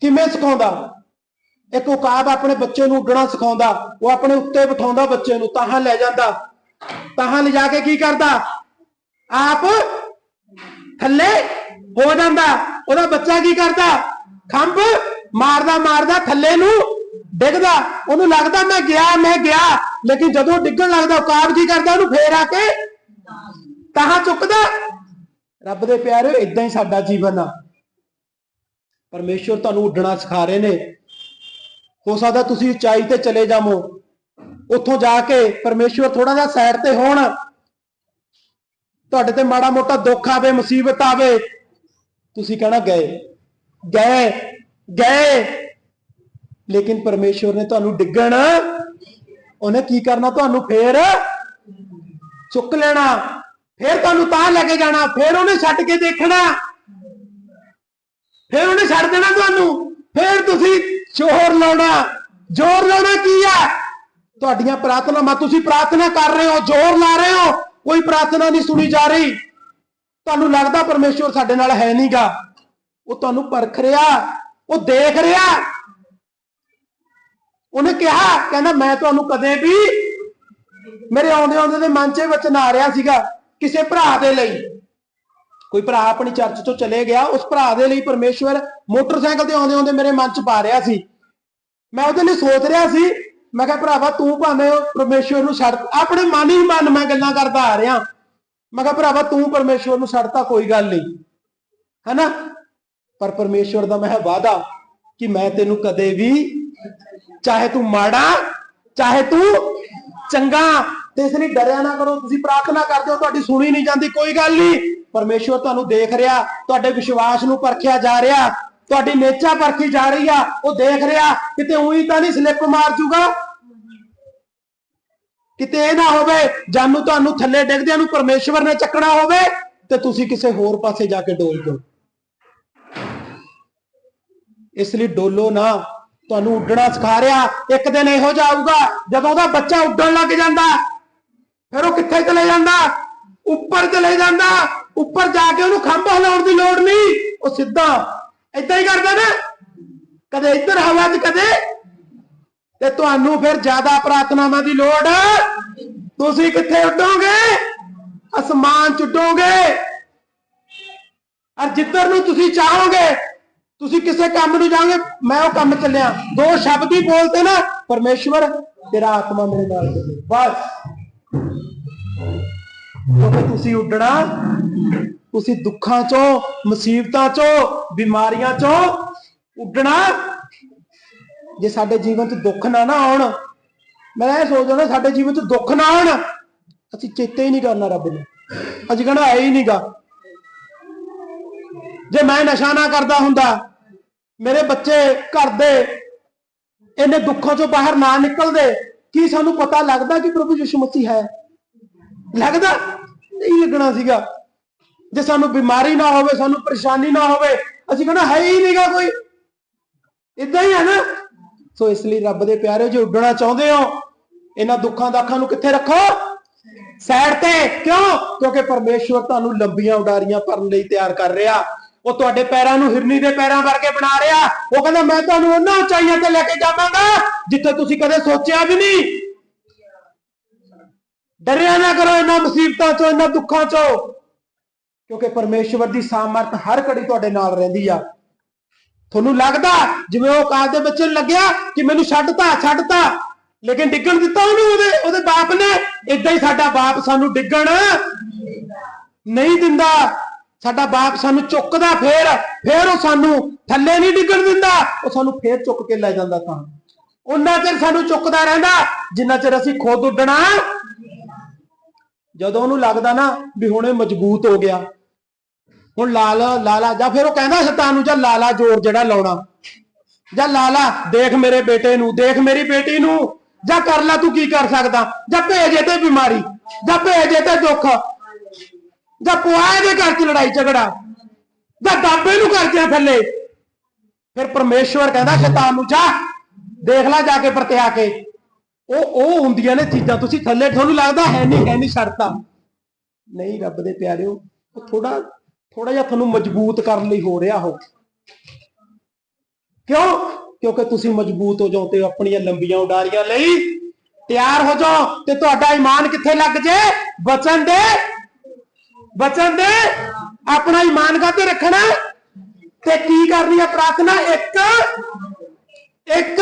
ਕਿਵੇਂ ਸਿਖਾਉਂਦਾ? ਇੱਕ ਉਕਾਬ ਆਪਣੇ ਬੱਚੇ ਨੂੰ ਉੱਡਣਾ ਸਿਖਾਉਂਦਾ, ਉਹ ਆਪਣੇ ਉੱਤੇ ਬਿਠਾਉਂਦਾ ਬੱਚੇ ਨੂੰ ਤਾਹਾਂ ਲੈ ਜਾਂਦਾ। ਤਾਹਾਂ ਲਿਜਾ ਕੇ ਕੀ ਕਰਦਾ? ਆਪ ਥੱਲੇ ਹੋ ਜਾਂਦਾ। ਉਹਦਾ ਬੱਚਾ ਕੀ ਕਰਦਾ? ਖੰਭ ਮਾਰਦਾ ਮਾਰਦਾ ਥੱਲੇ ਨੂੰ ਡਿੱਗਦਾ, ਉਹਨੂੰ ਲੱਗਦਾ ਮੈਂ ਗਿਆ ਮੈਂ ਗਿਆ, ਲੇਕਿਨ ਜਦੋਂ ਡਿੱਗਣ ਲੱਗਦਾ ਉਕਾਬ ਕੀ ਕਰਦਾ, ਉਹਨੂੰ ਫੇਰ ਆ ਕੇ ਤਾਹਾਂ ਚੁੱਕਦਾ। ਰੱਬ ਦੇ ਪਿਆਰੇ ਇਦਾਂ ਹੀ ਸਾਡਾ ਜੀਵਨ ਆ। ਪਰਮੇਸ਼ਵਰ ਤੁਹਾਨੂੰ ਉੱਡਣਾ ਸਿਖਾ ਰਹੇ ਨੇ। ਹੋ ਸਕਦਾ ਤੁਸੀਂ ਉਚਾਈ ਤੇ ਚਲੇ ਜਾਵੋ। ਉੱਥੋਂ ਜਾ ਕੇ ਪਰਮੇਸ਼ਵਰ ਥੋੜਾ ਜਿਹਾ ਸਾਈਡ ਤੇ ਹੋਣ। ਤੁਹਾਡੇ ਤੇ ਮਾੜਾ ਮੋਟਾ ਦੁੱਖ ਆਵੇ, ਮੁਸੀਬਤ ਆਵੇ, ਤੁਸੀਂ ਕਹਿਣਾ ਗਏ। ਗਏ ਗਏ। ਲੇਕਿਨ ਪਰਮੇਸ਼ਵਰ ਨੇ ਤੁਹਾਨੂੰ ਡਿੱਗਣ, ਉਹਨੇ ਕੀ ਕਰਨਾ ਤੁਹਾਨੂੰ ਫੇਰ? ਚੁੱਕ ਲੈਣਾ। ਫੇਰ ਤੁਹਾਨੂੰ ਤਾਂ ਲੈ ਕੇ ਜਾਣਾ। ਫੇਰ ਉਹਨੇ ਛੱਡ ਕੇ ਦੇਖਣਾ। ਫੇਰ ਉਹਨੇ ਛੱਡ ਦੇਣਾ ਤੁਹਾਨੂੰ। ਫੇਰ ਤੁਸੀਂ ਜ਼ੋਰ ਲਾਉਣਾ। ਜ਼ੋਰ ਲਾਉਣਾ ਕੀ ਆ ਤੁਹਾਡੀਆਂ ਪ੍ਰਾਰਥਨਾਵਾਂ ਤੁਸੀਂ ਪ੍ਰਾਰਥਨਾ ਕਰ ਰਹੇ ਹੋ, ਜ਼ੋਰ ਲਾ ਰਹੇ ਹੋ। ਕੋਈ ਪ੍ਰਾਰਥਨਾ ਨਹੀਂ ਸੁਣੀ ਜਾ ਰਹੀ। ਤੁਹਾਨੂੰ ਲੱਗਦਾ ਪਰਮੇਸ਼ਵਰ ਸਾਡੇ ਨਾਲ ਹੈ ਨਹੀਂਗਾ ਉਹ ਤੁਹਾਨੂੰ ਪਰਖ ਰਿਹਾ, ਉਹ ਦੇਖ ਰਿਹਾ। ਉਹਨੇ ਕਿਹਾ, ਕਹਿੰਦਾ, ਮੈਂ ਤੁਹਾਨੂੰ ਕਦੇ ਵੀ ਮੇਰੇ ਆਉਂਦੇ ਆਉਂਦੇ ਦੇ ਮਨ 'ਚ ਵਚਨ ਆ ਰਿਹਾ ਸੀਗਾ, ਕਿਸੇ ਭਰਾ ਦੇ ਲਈ। ਕੋਈ ਭਰਾ ਆਪਣੀ ਚਰਚ ਤੋਂ ਚਲੇ ਗਿਆ, ਉਸ ਭਰਾ ਦੇ ਲਈ ਪਰਮੇਸ਼ਵਰ ਮੋਟਰਸਾਈਕਲ ਤੇ ਆਉਂਦੇ ਆਉਂਦੇ ਮੇਰੇ ਮਨ 'ਚ ਪਾ ਰਿਹਾ ਸੀ। ਮੈਂ ਉਹਦੇ ਲਈ ਸੋਚ ਰਿਹਾ ਸੀ, ਮੈਂ ਕਿਹਾ, ਭਰਾਵਾ, ਤੂੰ ਭਾਵੇਂ ਉਹ ਪਰਮੇਸ਼ਵਰ ਨੂੰ ਛੱਡ, ਆਪਣੇ ਮਨ ਹੀ ਮਨ ਮੈਂ ਗੱਲਾਂ ਕਰਦਾ ਆ ਰਿਹਾ। ਮੈਂ ਕਿਹਾ, ਭਰਾਵਾ, ਤੂੰ ਪਰਮੇਸ਼ਵਰ ਨੂੰ ਛੱਡਤਾ ਕੋਈ ਗੱਲ ਨਹੀਂ। ਹੈਨਾ? ਪਰ ਪਰਮੇਸ਼ਵਰ ਦਾ ਮੈਂ ਵਾਅਦਾ ਕਿ ਮੈਂ ਤੈਨੂੰ ਕਦੇ ਵੀ ਚਾਹੇ ਤੂੰ ਮਾੜਾ, ਚਾਹੇ ਤੂੰ ਚੰਗਾ, ਤੇ ਇਸ ਲਈ ਡਰਿਆ ਨਾ ਕਰੋ, ਤੁਸੀਂ ਪ੍ਰਾਰਥਨਾ ਕਰਦੇ ਹੋ, ਤੁਹਾਡੀ ਸੁਣੀ ਨਹੀਂ ਜਾਂਦੀ, ਕੋਈ ਗੱਲ ਨਹੀਂ। ਪਰਮੇਸ਼ਵਰ ਤੁਹਾਨੂੰ ਦੇਖ ਰਿਹਾ, ਤੁਹਾਡੇ ਵਿਸ਼ਵਾਸ ਨੂੰ ਪਰਖਿਆ ਜਾ ਰਿਹਾ, ਤੁਹਾਡੀ ਨੇਚਾ ਪਰਖੀ ਜਾ ਰਹੀ ਆ, ਉਹ ਦੇਖ ਰਿਹਾ, ਕਿਤੇ ਉਹੀ ਤਾਂ ਨਹੀਂ ਸਲਿੱਪ ਮਾਰ ਜੂਗਾ। ਕਿਤੇ ਇਹ ਨਾ ਹੋਵੇ, ਜਾਨੂੰ ਤੁਹਾਨੂੰ ਥੱਲੇ ਡਿੱਗਦਿਆਂ ਨੂੰ ਪਰਮੇਸ਼ਵਰ ਨੇ ਚੱਕਣਾ ਹੋਵੇ, ਤੇ ਤੁਸੀਂ ਕਿਸੇ ਹੋਰ ਪਾਸੇ ਜਾ ਕੇ ਡੋਲ ਜਾਓ ਇਸ ਲਈ ਡੋਲੋ ਨਾ। ਤੁਹਾਨੂੰ ਉੱਡਣਾ ਸਿਖਾ ਰਿਹਾ। ਇੱਕ ਦਿਨ ਇਹੋ ਜਾਊਗਾ ਜਦੋਂ ਉਹਦਾ ਬੱਚਾ ਉੱਡਣ ਲੱਗ ਜਾਂਦਾ। ਫਿਰ ਉਹ ਕਿੱਥੇ ਚਲੇ ਜਾਂਦਾ? ਉੱਪਰ ਚਲੇ ਜਾਂਦਾ। ਉੱਪਰ ਜਾ ਕੇ ਉਹਨੂੰ ਖੰਭ ਹਿਲਾਉਣ ਦੀ ਲੋੜ ਨਹੀਂ। ਉਹ ਸਿੱਧਾ ਏਦਾਂ ਹੀ ਕਰਦਾ ਨਾ। ਕਦੇ ਇੱਧਰ ਹਵਾ 'ਚ, ਕਦੇ। ਤੇ ਤੁਹਾਨੂੰ ਫਿਰ ਜ਼ਿਆਦਾ ਪ੍ਰਾਰਥਨਾਵਾਂ ਦੀ ਲੋੜ। ਤੁਸੀਂ ਕਿੱਥੇ ਉੱਡੋਗੇ? ਅਸਮਾਨ 'ਚ ਉੱਡੋਗੇ। ਔਰ ਜਿੱਧਰ ਨੂੰ ਤੁਸੀਂ ਚਾਹੋਗੇ ਤੁਸੀਂ ਕਿਸੇ ਕੰਮ ਨੂੰ ਜਾਓਗੇ, ਮੈਂ ਉਹ ਕੰਮ ਚੱਲਿਆ। ਦੋ ਸ਼ਬਦ ਹੀ ਬੋਲਤੇ ਨਾ, ਪਰਮੇਸ਼ਵਰ ਤੇਰਾ ਆਤਮਾ ਮੇਰੇ ਨਾਲ ਚੱਲੇ ਬਸ। ਕਿਉਂਕਿ ਤੁਸੀਂ ਉੱਡਣਾ, ਤੁਸੀਂ ਦੁੱਖਾਂ ਚੋਂ, ਮੁਸੀਬਤਾਂ ਚੋਂ, ਬਿਮਾਰੀਆਂ ਚੋਂ ਉੱਡਣਾ, ਜੇ ਸਾਡੇ ਜੀਵਨ 'ਚ ਦੁੱਖ ਨਾ ਨਾ ਆਉਣ, ਮੈਂ ਇਹ ਸੋਚਦਾ ਨਾ ਸਾਡੇ ਜੀਵਨ 'ਚ ਦੁੱਖ ਨਾ ਆਉਣ, ਅਸੀਂ ਚੇਤੇ ਹੀ ਨਹੀਂ ਕਰਨਾ ਰੱਬ ਨੂੰ। ਅਸੀਂ ਕਹਣਾ ਹੈ ਹੀ ਨਹੀਂਗਾ ਜੇ ਮੈਂ ਨਸ਼ਾ ਨਾ ਕਰਦਾ ਹੁੰਦਾ ਮੇਰੇ ਬੱਚੇ, ਘਰ ਦੇ ਇਹਨੇ ਦੁੱਖਾਂ ਚੋਂ ਬਾਹਰ ਨਾ ਨਿਕਲਦੇ। ਕੀ ਸਾਨੂੰ ਪਤਾ ਲੱਗਦਾ ਕਿ ਪ੍ਰਭੂ ਯਿਸੂ ਮਸੀਹ ਹੈ? ਲੱਗਦਾ? ਨਹੀਂ ਲੱਗਣਾ ਸੀਗਾ। ਜੇ ਸਾਨੂੰ ਬਿਮਾਰੀ ਨਾ ਹੋਵੇ, ਸਾਨੂੰ ਪਰੇਸ਼ਾਨੀ ਨਾ ਹੋਵੇ, ਅਸੀਂ ਕਹਿੰਦਾ ਹੈ ਹੀ ਨਹੀਂਗਾ ਕੋਈ। ਇਦਾਂ ਹੀ ਹੈ ਨਾ? ਸੋ ਇਸ ਲਈ ਰੱਬ ਦੇ ਪਿਆਰੇ, ਜੇ ਉੱਡਣਾ ਚਾਹੁੰਦੇ ਹੋ, ਇਹਨਾਂ ਦੁੱਖਾਂ ਦਾਖਾਂ ਨੂੰ ਕਿੱਥੇ ਰੱਖੋ? ਸਾਈਡ ਤੇ। ਕਿਉਂ? ਕਿਉਂਕਿ ਪਰਮੇਸ਼ਵਰ ਤੁਹਾਨੂੰ ਲੰਬੀਆਂ ਉਡਾਰੀਆਂ ਭਰਨ ਲਈ ਤਿਆਰ ਕਰ ਰਿਹਾ। ਉਹ ਤੁਹਾਡੇ ਪੈਰਾਂ ਨੂੰ ਹਿਰਨੀ ਦੇ ਪੈਰਾਂ ਵਰਗੇ ਬਣਾ ਰਿਹਾ। ਉਹ ਕਹਿੰਦਾ, ਮੈਂ ਤੁਹਾਨੂੰ ਉਹਨਾਂ ਉਚਾਈਆਂ ਤੇ ਲੈ ਕੇ ਜਾਵਾਂਗਾ, ਜਿੱਥੇ ਤੁਸੀਂ ਕਦੇ ਸੋਚਿਆ ਵੀ ਨਹੀਂ। ਡਰਿਆ ਨਾ ਕਰੋ ਇਹਨਾਂ ਮੁਸੀਬਤਾਂ ਚੋਂ, ਇਹਨਾਂ ਦੁੱਖਾਂ ਚੋਂ। ਕਿਉਂਕਿ ਪਰਮੇਸ਼ਵਰ ਦੀ ਸਾਮਰਥ ਹਰ ਘੜੀ ਤੁਹਾਡੇ ਨਾਲ ਰਹਿੰਦੀ ਆ। ਤੁਹਾਨੂੰ ਲੱਗਦਾ, ਜਿਵੇਂ ਉਹ ਕਾਲ ਦੇ ਬੱਚੇ ਨੂੰ ਲੱਗਿਆ ਕਿ ਮੈਨੂੰ ਛੱਡਤਾ ਛੱਡਤਾ। ਲੇਕਿਨ ਡਿੱਗਣ ਦਿੱਤਾ ਉਹਨੂੰ ਉਹਦੇ ਉਹਦੇ ਬਾਪ ਨੇ। ਇਦਾਂ ਹੀ ਸਾਡਾ ਬਾਪ ਸਾਨੂੰ ਡਿੱਗਣ ਨਹੀਂ ਦਿੰਦਾ। ਸਾਡਾ ਬਾਪ ਸਾਨੂੰ ਚੁੱਕਦਾ ਫੇਰ ਫੇਰ ਉਹ ਸਾਨੂੰ ਥੱਲੇ ਨਹੀਂ ਡਿੱਗਣ ਦਿੰਦਾ, ਉਹ ਸਾਨੂੰ ਫੇਰ ਚੁੱਕ ਕੇ ਲੈ ਜਾਂਦਾ ਤਾਂ। ਉਹਨਾਂ ਚਿਰ ਸਾਨੂੰ ਚੁੱਕਦਾ ਰਹਿੰਦਾ, ਜਿੰਨਾ ਚਿਰ ਅਸੀਂ ਖੁਦ ਉੱਡਣਾ। ਜਦੋਂ ਉਹਨੂੰ ਲੱਗਦਾ ਨਾ ਵੀ ਹੁਣ ਇਹ ਮਜ਼ਬੂਤ ਹੋ ਗਿਆ। ਹੁਣ ਲਾਲਾ ਲਾਲਾ, ਜਾਂ ਫਿਰ ਉਹ ਕਹਿੰਦਾ ਸ਼ੈਤਾਨ ਨੂੰ, ਜਾਂ ਲਾਲਾ ਜ਼ੋਰ ਜਿਹੜਾ ਲਾਉਣਾ। ਜਾਂ ਲਾਲਾ, ਦੇਖ ਮੇਰੇ ਬੇਟੇ ਨੂੰ, ਦੇਖ ਮੇਰੀ ਬੇਟੀ ਨੂੰ। ਜਾਂ ਕਰ ਲੈ ਤੂੰ ਕੀ ਕਰ ਸਕਦਾ। ਜਾਂ ਭੇਜ ਤੇ ਬਿਮਾਰੀ। ਜਾਂ ਭੇਜੇ ਤੇ ਦੁੱਖ। ਜਾਂ ਪੁਆਏ ਦੇ ਘਰ 'ਚ ਲੜਾਈ ਝਗੜਾ, ਜਾਂ ਦਾਬੇ ਨੂੰ ਕਰ ਦਿਆਂ ਥੱਲੇ। ਫਿਰ ਪਰਮੇਸ਼ਵਰ ਕਹਿੰਦਾ, ਸ਼ੈਤਾਨ ਨੂੰ ਜਾ, ਦੇਖ ਲੈ ਜਾ ਕੇ ਪਰਤਿਆ ਕੇ। ਉਹ ਉਹ ਹੁੰਦੀਆਂ ਨੇ ਚੀਜ਼ਾਂ, ਤੁਸੀਂ ਥੱਲੇ ਤੁਹਾਨੂੰ ਲੱਗਦਾ ਹੈ ਨਹੀਂ ਹੈ ਨਹੀਂ ਛੱਡਤਾ ਨਹੀਂ ਰੱਬ ਦੇ ਪਿਆਰਿਓ, ਉਹ ਥੋੜਾ ਥੋੜਾ ਜਿਹਾ ਤੁਹਾਨੂੰ ਮਜ਼ਬੂਤ ਕਰਨ ਲਈ ਹੋ ਰਿਹਾ ਹੋ ਕਿਉਂ? ਕਿਉਂਕਿ ਤੁਸੀਂ ਮਜ਼ਬੂਤ ਹੋ ਜਾਓ ਤੇ ਆਪਣੀਆਂ ਲੰਬੀਆਂ ਉਡਾਰੀਆਂ ਲਈ ਤਿਆਰ ਹੋ ਜਾਓ ਤੇ ਤੁਹਾਡਾ ਈਮਾਨ ਕਿੱਥੇ ਲੱਗ ਜੇ? ਬਚਨ ਦੇ ਬਚਨ ਦੇ? ਆਪਣਾ ਈਮਾਨ ਕਾਤੇ ਰੱਖਣਾ? ਤੇ ਕੀ ਕਰਨੀ ਆ ਪ੍ਰਾਰਥਨਾ? ਇੱਕ ਇੱਕ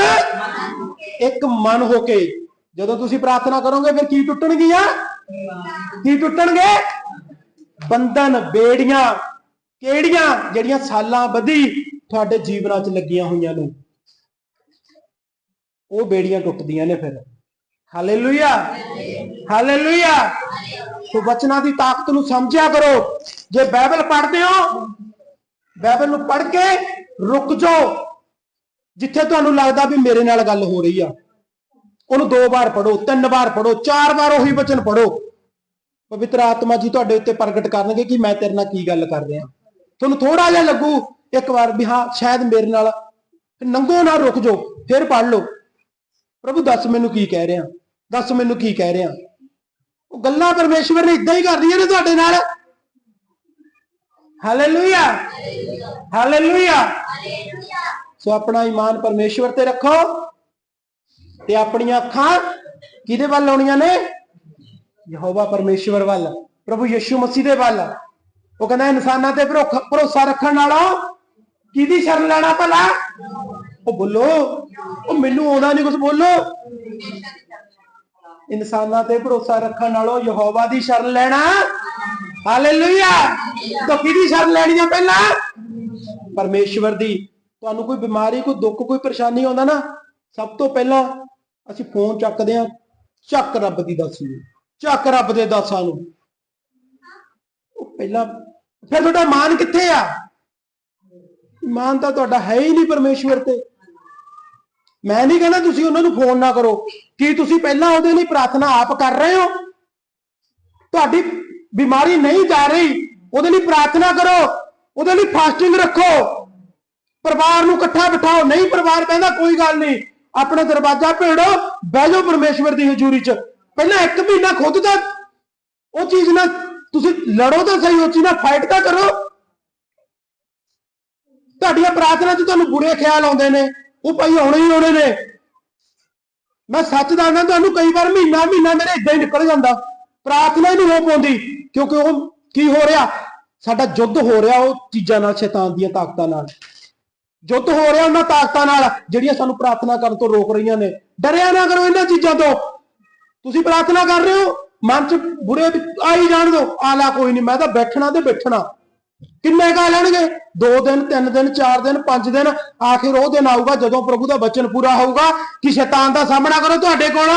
ਇੱਕ ਮਨ ਹੋ ਕੇ। ਜਦੋਂ ਤੁਸੀਂ ਪ੍ਰਾਰਥਨਾ ਕਰੋਗੇ, ਫਿਰ ਕੀ ਟੁੱਟਣਗੀਆਂ? ਕੀ ਟੁੱਟਣਗੇ? ਬੰਧਨ, ਬੇੜੀਆਂ। ਕਿਹੜੀਆਂ? ਜਿਹੜੀਆਂ ਸਾਲਾਂ ਬੱਧੀ ਤੁਹਾਡੇ ਜੀਵਨਾਂ 'ਚ ਲੱਗੀਆਂ ਹੋਈਆਂ ਨੇ। ਉਹ ਬੇੜੀਆਂ ਟੁੱਟਦੀਆਂ ਨੇ ਫਿਰ। ਹਾਲੇਲੂਇਆ। ਹਾਲੇਲੂਇਆ। ਸੋ ਬਚਨਾਂ ਦੀ ਤਾਕਤ ਨੂੰ ਸਮਝਿਆ ਕਰੋ ਜੇ ਬਾਈਬਲ ਪੜ੍ਹਦੇ ਹੋ ਬਾਈਬਲ ਨੂੰ ਪੜ੍ਹ ਕੇ ਰੁਕ ਜਾਓ ਜਿੱਥੇ ਤੁਹਾਨੂੰ ਲੱਗਦਾ ਵੀ ਮੇਰੇ ਨਾਲ ਗੱਲ ਹੋ ਰਹੀ ਆ ਉਹਨੂੰ ਦੋ ਵਾਰ ਪੜੋ ਤਿੰਨ ਵਾਰ ਪੜੋ ਚਾਰ ਵਾਰ ਉਹੀ ਵਚਨ ਪੜੋ ਪਵਿੱਤਰ ਆਤਮਾ ਜੀ ਤੁਹਾਡੇ ਉੱਤੇ ਪ੍ਰਗਟ ਕਰਨਗੇ ਕਿ ਮੈਂ ਤੇਰੇ ਨਾਲ ਕੀ ਗੱਲ ਕਰ ਰਿਹਾ ਤੁਹਾਨੂੰ ਥੋੜਾ ਜਿਹਾ ਲੱਗੂ ਇੱਕ ਵਾਰ ਵੀ ਹਾਂ ਸ਼ਾਇਦ ਮੇਰੇ ਨਾਲ ਨੰਗੋ ਨਾ ਰੁਕ ਜਾਓ ਫਿਰ ਪੜ ਲਓ ਪ੍ਰਭੂ ਦੱਸ ਮੈਨੂੰ ਕੀ ਕਹਿ ਰਿਹਾ ਦੱਸ ਮੈਨੂੰ ਕੀ ਕਹਿ ਰਿਹਾ ਉਹ ਗੱਲਾਂ ਪਰਮੇਸ਼ਵਰ ਨੇ ਇਦਾਂ ਹੀ ਕਰਦੀਆਂ ਨੇ ਤੁਹਾਡੇ ਨਾਲ। ਹਾਲੇਲੂਇਆ ਹਾਲੇਲੂਇਆ ਸੋ ਆਪਣਾ ਈਮਾਨ ਪਰਮੇਸ਼ਵਰ ਤੇ ਰੱਖੋ ਤੇ ਆਪਣੀਆਂ ਅੱਖਾਂ ਕਿਹਦੇ ਵੱਲ ਲਾਉਣੀਆਂ ਨੇ? ਯਹੋਵਾ ਪਰਮੇਸ਼ਵਰ ਵੱਲ ਪ੍ਰਭੂ ਯਿਸੂ ਮਸੀਹ ਦੇ ਵੱਲ। ਉਹ ਕਹਿੰਦਾ ਇਨਸਾਨਾਂ ਤੇ ਭਰੋਸਾ ਰੱਖਣ ਨਾਲੋਂ ਕਿਹਦੀ ਸ਼ਰਨ ਲੈਣਾ ਭਲਾ? ਉਹ ਬੋਲੋ। ਉਹ ਮੈਨੂੰ ਆਉਂਦਾ ਨਹੀਂ ਕੁਝ ਬੋਲੋ ਇਨਸਾਨਾਂ ਤੇ ਭਰੋਸਾ ਰੱਖਣ ਨਾਲੋਂ ਯਹੋਵਾ ਦੀ ਸ਼ਰਨ ਲੈਣਾ। ਹਾਲੇਲੂਇਆ। ਤਾਂ ਕਿਹਦੀ ਸ਼ਰਨ ਲੈਣੀ ਆ ਪਹਿਲਾਂ? ਪਰਮੇਸ਼ਵਰ ਦੀ। ਤੁਹਾਨੂੰ ਕੋਈ ਬਿਮਾਰੀ, ਕੋਈ ਦੁੱਖ, ਕੋਈ ਪਰੇਸ਼ਾਨੀ ਆਉਂਦਾ ਨਾ, ਸਭ ਤੋਂ ਪਹਿਲਾਂ ਅਸੀਂ ਫੋਨ ਚੱਕਦੇ ਆ ਚੱਕ ਰੱਬ ਦੀ ਦਾਸੀ ਨੂੰ। ਚੱਕ ਰੱਬ ਦੇ ਦਾਸਾਂ ਨੂੰ। ਪਹਿਲਾਂ ਫਿਰ ਤੁਹਾਡਾ ਮਾਨ ਕਿੱਥੇ ਆ? ਮਾਨ ਤਾਂ ਤੁਹਾਡਾ ਹੈ ਹੀ ਨਹੀਂ ਪਰਮੇਸ਼ਵਰ ਤੇ। ਮੈਂ ਨਹੀਂ ਕਹਿੰਦਾ ਤੁਸੀਂ ਉਹਨਾਂ ਨੂੰ ਫੋਨ ਨਾ ਕਰੋ। ਕੀ ਤੁਸੀਂ ਪਹਿਲਾਂ ਉਹਦੇ ਲਈ ਪ੍ਰਾਰਥਨਾ ਆਪ ਕਰ ਰਹੇ ਹੋ? ਤੁਹਾਡੀ ਬਿਮਾਰੀ ਨਹੀਂ ਜਾ ਰਹੀ। ਉਹਦੇ ਲਈ ਪ੍ਰਾਰਥਨਾ ਕਰੋ। ਉਹਦੇ ਲਈ ਫਾਸਟਿੰਗ ਰੱਖੋ। ਪਰਿਵਾਰ ਨੂੰ ਇਕੱਠਾ ਬਿਠਾਓ। ਨਹੀਂ ਪਰਿਵਾਰ ਕਹਿੰਦਾ ਕੋਈ ਗੱਲ ਨਹੀਂ। ਆਪਣਾ ਦਰਵਾਜ਼ਾ ਭੇੜੋ। ਬਹਿ ਜਾਓ ਪਰਮੇਸ਼ਵਰ ਦੀ ਹਜ਼ੂਰੀ 'ਚ। ਪਹਿਲਾਂ ਇੱਕ ਮਹੀਨਾ ਖੁਦ ਦਾ ਉਹ ਚੀਜ਼ ਨਾਲ ਤੁਸੀਂ ਲੜੋ ਤਾਂ ਸਹੀ, ਉਹ ਚੀਜ਼ ਨਾਲ ਫਾਈਟ ਤਾਂ ਕਰੋ। ਤੁਹਾਡੀਆਂ ਪ੍ਰਾਰਥਨਾ 'ਚ ਤੁਹਾਨੂੰ ਬੁਰੇ ਖਿਆਲ ਆਉਂਦੇ ਨੇ। ਉਹ ਭਾਈ ਆਉਣੇ ਹੀ ਆਉਣੇ ਨੇ। ਮੈਂ ਸੱਚ ਦੱਸਦਾ, ਤੁਹਾਨੂੰ ਕਈ ਵਾਰ ਮਹੀਨਾ ਮਹੀਨਾ ਮੇਰੇ ਇਦਾਂ ਹੀ ਨਿਕਲ ਜਾਂਦਾ। ਪ੍ਰਾਰਥਨਾ ਹੀ ਨਹੀਂ ਹੋ ਪਾਉਂਦੀ, ਕਿਉਂਕਿ ਉਹ ਕੀ ਹੋ ਰਿਹਾ? ਸਾਡਾ ਯੁੱਧ ਹੋ ਰਿਹਾ ਉਹ ਚੀਜ਼ਾਂ ਨਾਲ, ਸ਼ੈਤਾਨ ਦੀਆਂ ਤਾਕਤਾਂ ਨਾਲ। ਯੁੱਧ ਹੋ ਰਿਹਾ ਉਹਨਾਂ ਤਾਕਤਾਂ ਨਾਲ, ਜਿਹੜੀਆਂ ਸਾਨੂੰ ਪ੍ਰਾਰਥਨਾ ਕਰਨ ਤੋਂ ਰੋਕ ਰਹੀਆਂ ਨੇ। ਡਰਿਆ ਨਾ ਕਰੋ ਇਹਨਾਂ ਚੀਜ਼ਾਂ ਤੋਂ। ਤੁਸੀਂ ਪ੍ਰਾਰਥਨਾ ਕਰ ਰਹੇ ਹੋ, ਮਨ ਚ ਬੁਰੇ ਵੀ ਆਈ ਜਾਣ ਦਿਓ। ਆਲਾ ਕੋਈ ਨਹੀਂ, ਮੈਂ ਤਾਂ ਬੈਠਣਾ ਤੇ ਬੈਠਣਾ। ਕਿੰਨੇ ਕਾ ਲੈਣਗੇ? 2 ਦਿਨ 3 ਦਿਨ 4 ਦਿਨ 5 ਦਿਨ? ਆਖਿਰ ਉਹ ਦਿਨ ਆਊਗਾ ਜਦੋਂ ਪ੍ਰਭੂ ਦਾ ਵਚਨ ਪੂਰਾ ਹੋਊਗਾ ਕਿ ਸ਼ੈਤਾਨ ਦਾ ਸਾਹਮਣਾ ਕਰੋ ਤੁਹਾਡੇ ਕੋਲ।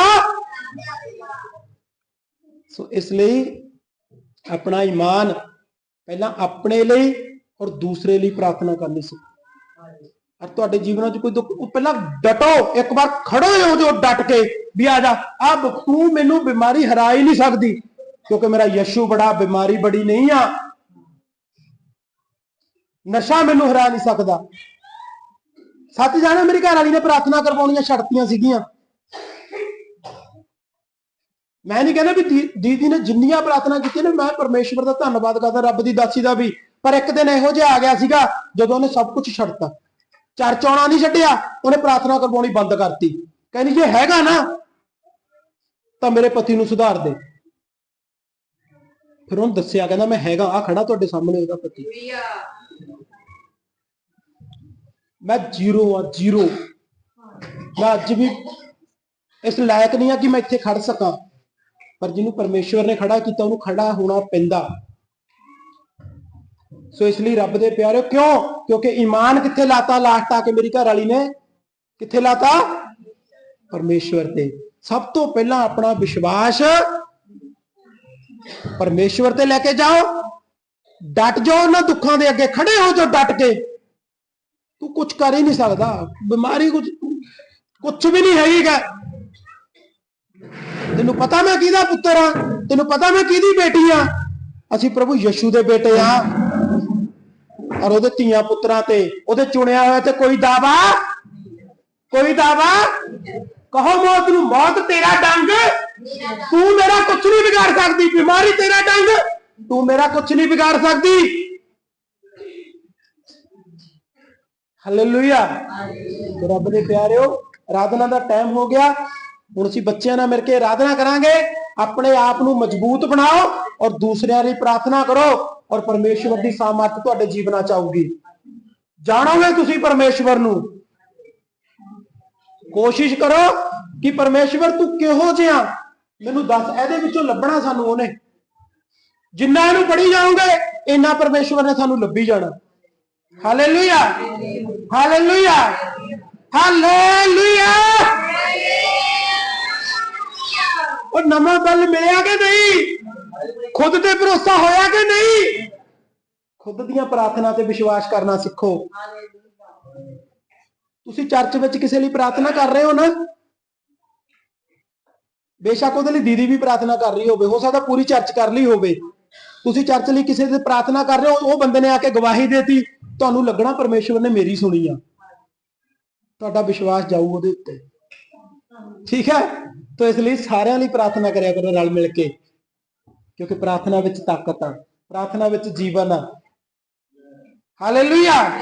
ਸੋ ਇਸ ਲਈ ਆਪਣਾ ਈਮਾਨ ਪਹਿਲਾਂ ਆਪਣੇ ਲਈ ਔਰ ਦੂਸਰੇ ਲਈ ਪ੍ਰਾਰਥਨਾ ਕਰਨੀ ਸੀ। ਔਰ ਤੁਹਾਡੇ ਜੀਵਨਾਂ 'ਚ ਕੋਈ ਦੁੱਖ, ਉਹ ਪਹਿਲਾਂ ਡਟੋ, ਇੱਕ ਵਾਰ ਖੜੋ ਹੋ ਜੋ ਡਟ ਕੇ ਵੀ ਆ ਜਾ। ਅਬ ਤੂੰ ਮੈਨੂੰ ਬਿਮਾਰੀ ਹਰਾ ਹੀ ਨਹੀਂ ਸਕਦੀ ਕਿਉਂਕਿ ਮੇਰਾ ਯਸ਼ੂ ਬੜਾ ਬਿਮਾਰੀ ਬੜੀ ਨਹੀਂ ਆ। ਨਸ਼ਾ ਮੈਨੂੰ ਹਰਾ ਨਹੀਂ ਸਕਦਾ। ਸੱਚ ਜਾਣਾ, ਮੇਰੀ ਘਰ ਵਾਲੀ ਨੇ ਪ੍ਰਾਰਥਨਾ ਕਰਵਾਉਣੀਆਂ ਛੱਡਤੀਆਂ ਸੀਗੀਆਂ। ਮੈਂ ਨਹੀਂ ਕਹਿੰਦਾ ਵੀ ਦੀਦੀ ਨੇ ਜਿੰਨੀਆਂ ਪ੍ਰਾਰਥਨਾ ਕੀਤੀਆਂ ਨੇ, ਮੈਂ ਪਰਮੇਸ਼ਵਰ ਦਾ ਧੰਨਵਾਦ ਕਰਦਾ, ਰੱਬ ਦੀ ਦਾਸੀ ਦਾ ਵੀ। ਪਰ ਇੱਕ ਦਿਨ ਇਹੋ ਜਿਹਾ ਆ ਗਿਆ ਸੀਗਾ, ਜਦੋਂ ਉਹਨੇ ਸਭ ਕੁਝ ਛੱਡਤਾ। ਚਰਚ ਆਉਣਾ ਨਹੀਂ ਛੱਡਿਆ, ਉਹਨੇ ਪ੍ਰਾਰਥਨਾ ਕਰਵਾਉਣੀ ਬੰਦ ਕਰਤੀ। ਕਹਿੰਦੀ, ਜੇ ਹੈਗਾ ਨਾ, ਤਾਂ ਮੇਰੇ ਪਤੀ ਨੂੰ ਸੁਧਾਰ ਦੇ। ਫਿਰ ਉਹਨੂੰ ਦੱਸਿਆ, ਕਹਿੰਦਾ, ਮੈਂ ਹੈਗਾ ਆ ਖੜਾ ਤੁਹਾਡੇ ਸਾਹਮਣੇ ਉਹਦਾ ਪਤੀ। ਮੈਂ ਜ਼ੀਰੋ ਆ ਜ਼ੀਰੋ ਮੈਂ ਅੱਜ ਵੀ ਇਸ ਲਾਇਕ ਨਹੀਂ ਆ ਕਿ ਮੈਂ ਇੱਥੇ ਖੜ ਸਕਾਂ ਪਰ ਜਿਹਨੂੰ ਪਰਮੇਸ਼ਵਰ ਨੇ ਖੜਾ ਕੀਤਾ ਉਹਨੂੰ ਖੜਾ ਹੋਣਾ ਪੈਂਦਾ ਸੋ ਇਸ ਲਈ ਰੱਬ ਦੇ ਪਿਆਰਿਓ ਕਿਉਂ ਕਿਉਂਕਿ ਈਮਾਨ ਕਿੱਥੇ ਲਾਤਾ ਲਾਸਟ ਆ ਕੇ ਮੇਰੀ ਘਰ ਵਾਲੀ ਨੇ ਕਿੱਥੇ ਲਾਤਾ ਪਰਮੇਸ਼ਵਰ ਤੇ ਸਭ ਤੋਂ ਪਹਿਲਾਂ ਆਪਣਾ ਵਿਸ਼ਵਾਸ ਪਰਮੇਸ਼ਵਰ ਤੇ ਲੈ ਕੇ ਜਾਓ ਡਟ ਜਾਓ ਉਹਨਾਂ ਦੁੱਖਾਂ ਦੇ ਅੱਗੇ ਖੜੇ ਹੋ ਜਾਓ ਡਟ ਕੇ ਤੂੰ ਕੁਝ ਕਰ ਹੀ ਨਹੀਂ ਸਕਦਾ। ਬਿਮਾਰੀ ਕੁਝ ਕੁਝ ਵੀ ਨਹੀਂ ਹੈਗੀਗਾ ਤੈਨੂੰ ਪਤਾ ਮੈਂ ਕਿਹਦਾ ਪੁੱਤਰ ਆ? ਤੈਨੂੰ ਪਤਾ ਮੈਂ ਕਿਹਦੀ ਬੇਟੀ ਆ? ਅਸੀਂ ਪ੍ਰਭੂ ਯਿਸੂ ਦੇ ਬੇਟੇ ਆ। ਔਰ ਉਹਦੇ ਧੀਆਂ ਪੁੱਤਰਾਂ ਤੇ ਉਹਦੇ ਚੁਣਿਆ ਹੋਇਆ ਤੇ ਕੋਈ ਦਾਵਾ? ਕੋਈ ਦਾਵਾ? ਕਹੋ ਮੌਤ ਨੂੰ, ਮੌਤ ਤੇਰਾ ਡੰਗ। ਤੂੰ ਮੇਰਾ ਕੁਝ ਨਹੀਂ ਵਿਗਾੜ ਸਕਦੀ। ਬਿਮਾਰੀ ਤੇਰਾ ਡੰਗ। ਤੂੰ ਮੇਰਾ ਕੁਝ ਨਹੀਂ ਵਿਗਾੜ ਸਕਦੀ। ਹਾਲੇਲੂਇਆ ਰੱਬ ਦੇ ਪਿਆਰਿਓ ਆਰਾਧਨਾ ਦਾ ਟਾਈਮ ਹੋ ਗਿਆ। ਹੁਣ ਅਸੀਂ ਬੱਚਿਆਂ ਨਾਲ ਮਿਲ ਕੇ ਆਰਾਧਨਾ ਕਰਾਂਗੇ। ਆਪਣੇ ਆਪ ਨੂੰ ਮਜ਼ਬੂਤ ਬਣਾਓ ਔਰ ਦੂਸਰਿਆਂ ਲਈ ਪ੍ਰਾਰਥਨਾ ਕਰੋ ਔਰ ਪਰਮੇਸ਼ਵਰ ਦੀ ਸਾਮਰਥ ਤੁਹਾਡੇ ਜੀਵਨਾਂ ਚ ਆਊਗੀ। ਜਾਣੋਗੇ ਤੁਸੀਂ ਪਰਮੇਸ਼ਵਰ ਨੂੰ? ਕੋਸ਼ਿਸ਼ ਕਰੋ ਕਿ ਪਰਮੇਸ਼ਵਰ ਤੂੰ ਕਿਹੋ ਜਿਹਾ? ਮੈਨੂੰ ਦੱਸ ਇਹਦੇ ਵਿੱਚੋਂ ਲੱਭਣਾ ਸਾਨੂੰ ਉਹਨੇ। ਜਿੰਨਾ ਇਹਨੂੰ ਪੜੀ ਜਾਓਗੇ ਇੰਨਾ ਪਰਮੇਸ਼ਵਰ ਨੇ ਸਾਨੂੰ ਲੱਭੀ ਜਾਣਾ। ਹਾਲੇਲੂਇਆ ਹਾਲੇਲੂਇਆ ਹਾਲੇਲੂਇਆ ਉਹ ਨਵਾਂ ਬਲ ਮਿਲਿਆ ਕਿ ਨਹੀਂ? ਖੁਦ ਤੇ ਭਰੋਸਾ ਹੋਇਆ ਕਿ ਨਹੀਂ? ਖੁਦ ਦੀਆਂ ਪ੍ਰਾਰਥਨਾ ਤੇ ਵਿਸ਼ਵਾਸ ਕਰਨਾ ਸਿੱਖੋ। ਤੁਸੀਂ ਚਰਚ ਵਿੱਚ ਕਿਸੇ ਲਈ ਪ੍ਰਾਰਥਨਾ ਕਰ ਰਹੇ ਹੋ ਨਾ? ਬੇਸ਼ੱਕ ਉਹਦੇ ਲਈ ਦੀਦੀ ਵੀ ਪ੍ਰਾਰਥਨਾ ਕਰ ਰਹੀ ਹੋਵੇ ਹੋ ਸਕਦਾ ਪੂਰੀ ਚਰਚ ਕਰ ਲਈ ਹੋਵੇ। ਤੁਸੀਂ ਚਰਚ ਲਈ ਕਿਸੇ ਦੀ ਪ੍ਰਾਰਥਨਾ ਕਰ ਰਹੇ ਹੋ, ਉਹ ਬੰਦੇ ਨੇ ਆ ਕੇ ਗਵਾਹੀ ਦੇਤੀ। ਤੁਹਾਨੂੰ ਲੱਗਣਾ ਪਰਮੇਸ਼ਵਰ ਨੇ ਮੇਰੀ ਸੁਣੀ ਆ। ਤੁਹਾਡਾ ਵਿਸ਼ਵਾਸ ਜਾਊ ਉਹਦੇ ਉੱਤੇ। ਠੀਕ ਹੈ? ਤਾਂ ਇਸ ਲਈ ਸਾਰਿਆਂ ਲਈ ਪ੍ਰਾਰਥਨਾ ਕਰਿਆ ਕਰੋ ਰਲ ਮਿਲ ਕੇ। ਕਿਉਂਕਿ ਪ੍ਰਾਰਥਨਾ ਵਿੱਚ ਤਾਕਤ ਆ। ਪ੍ਰਾਰਥਨਾ ਵਿੱਚ ਜੀਵਨ ਆ। ਹਾਲੇਲੂਇਆ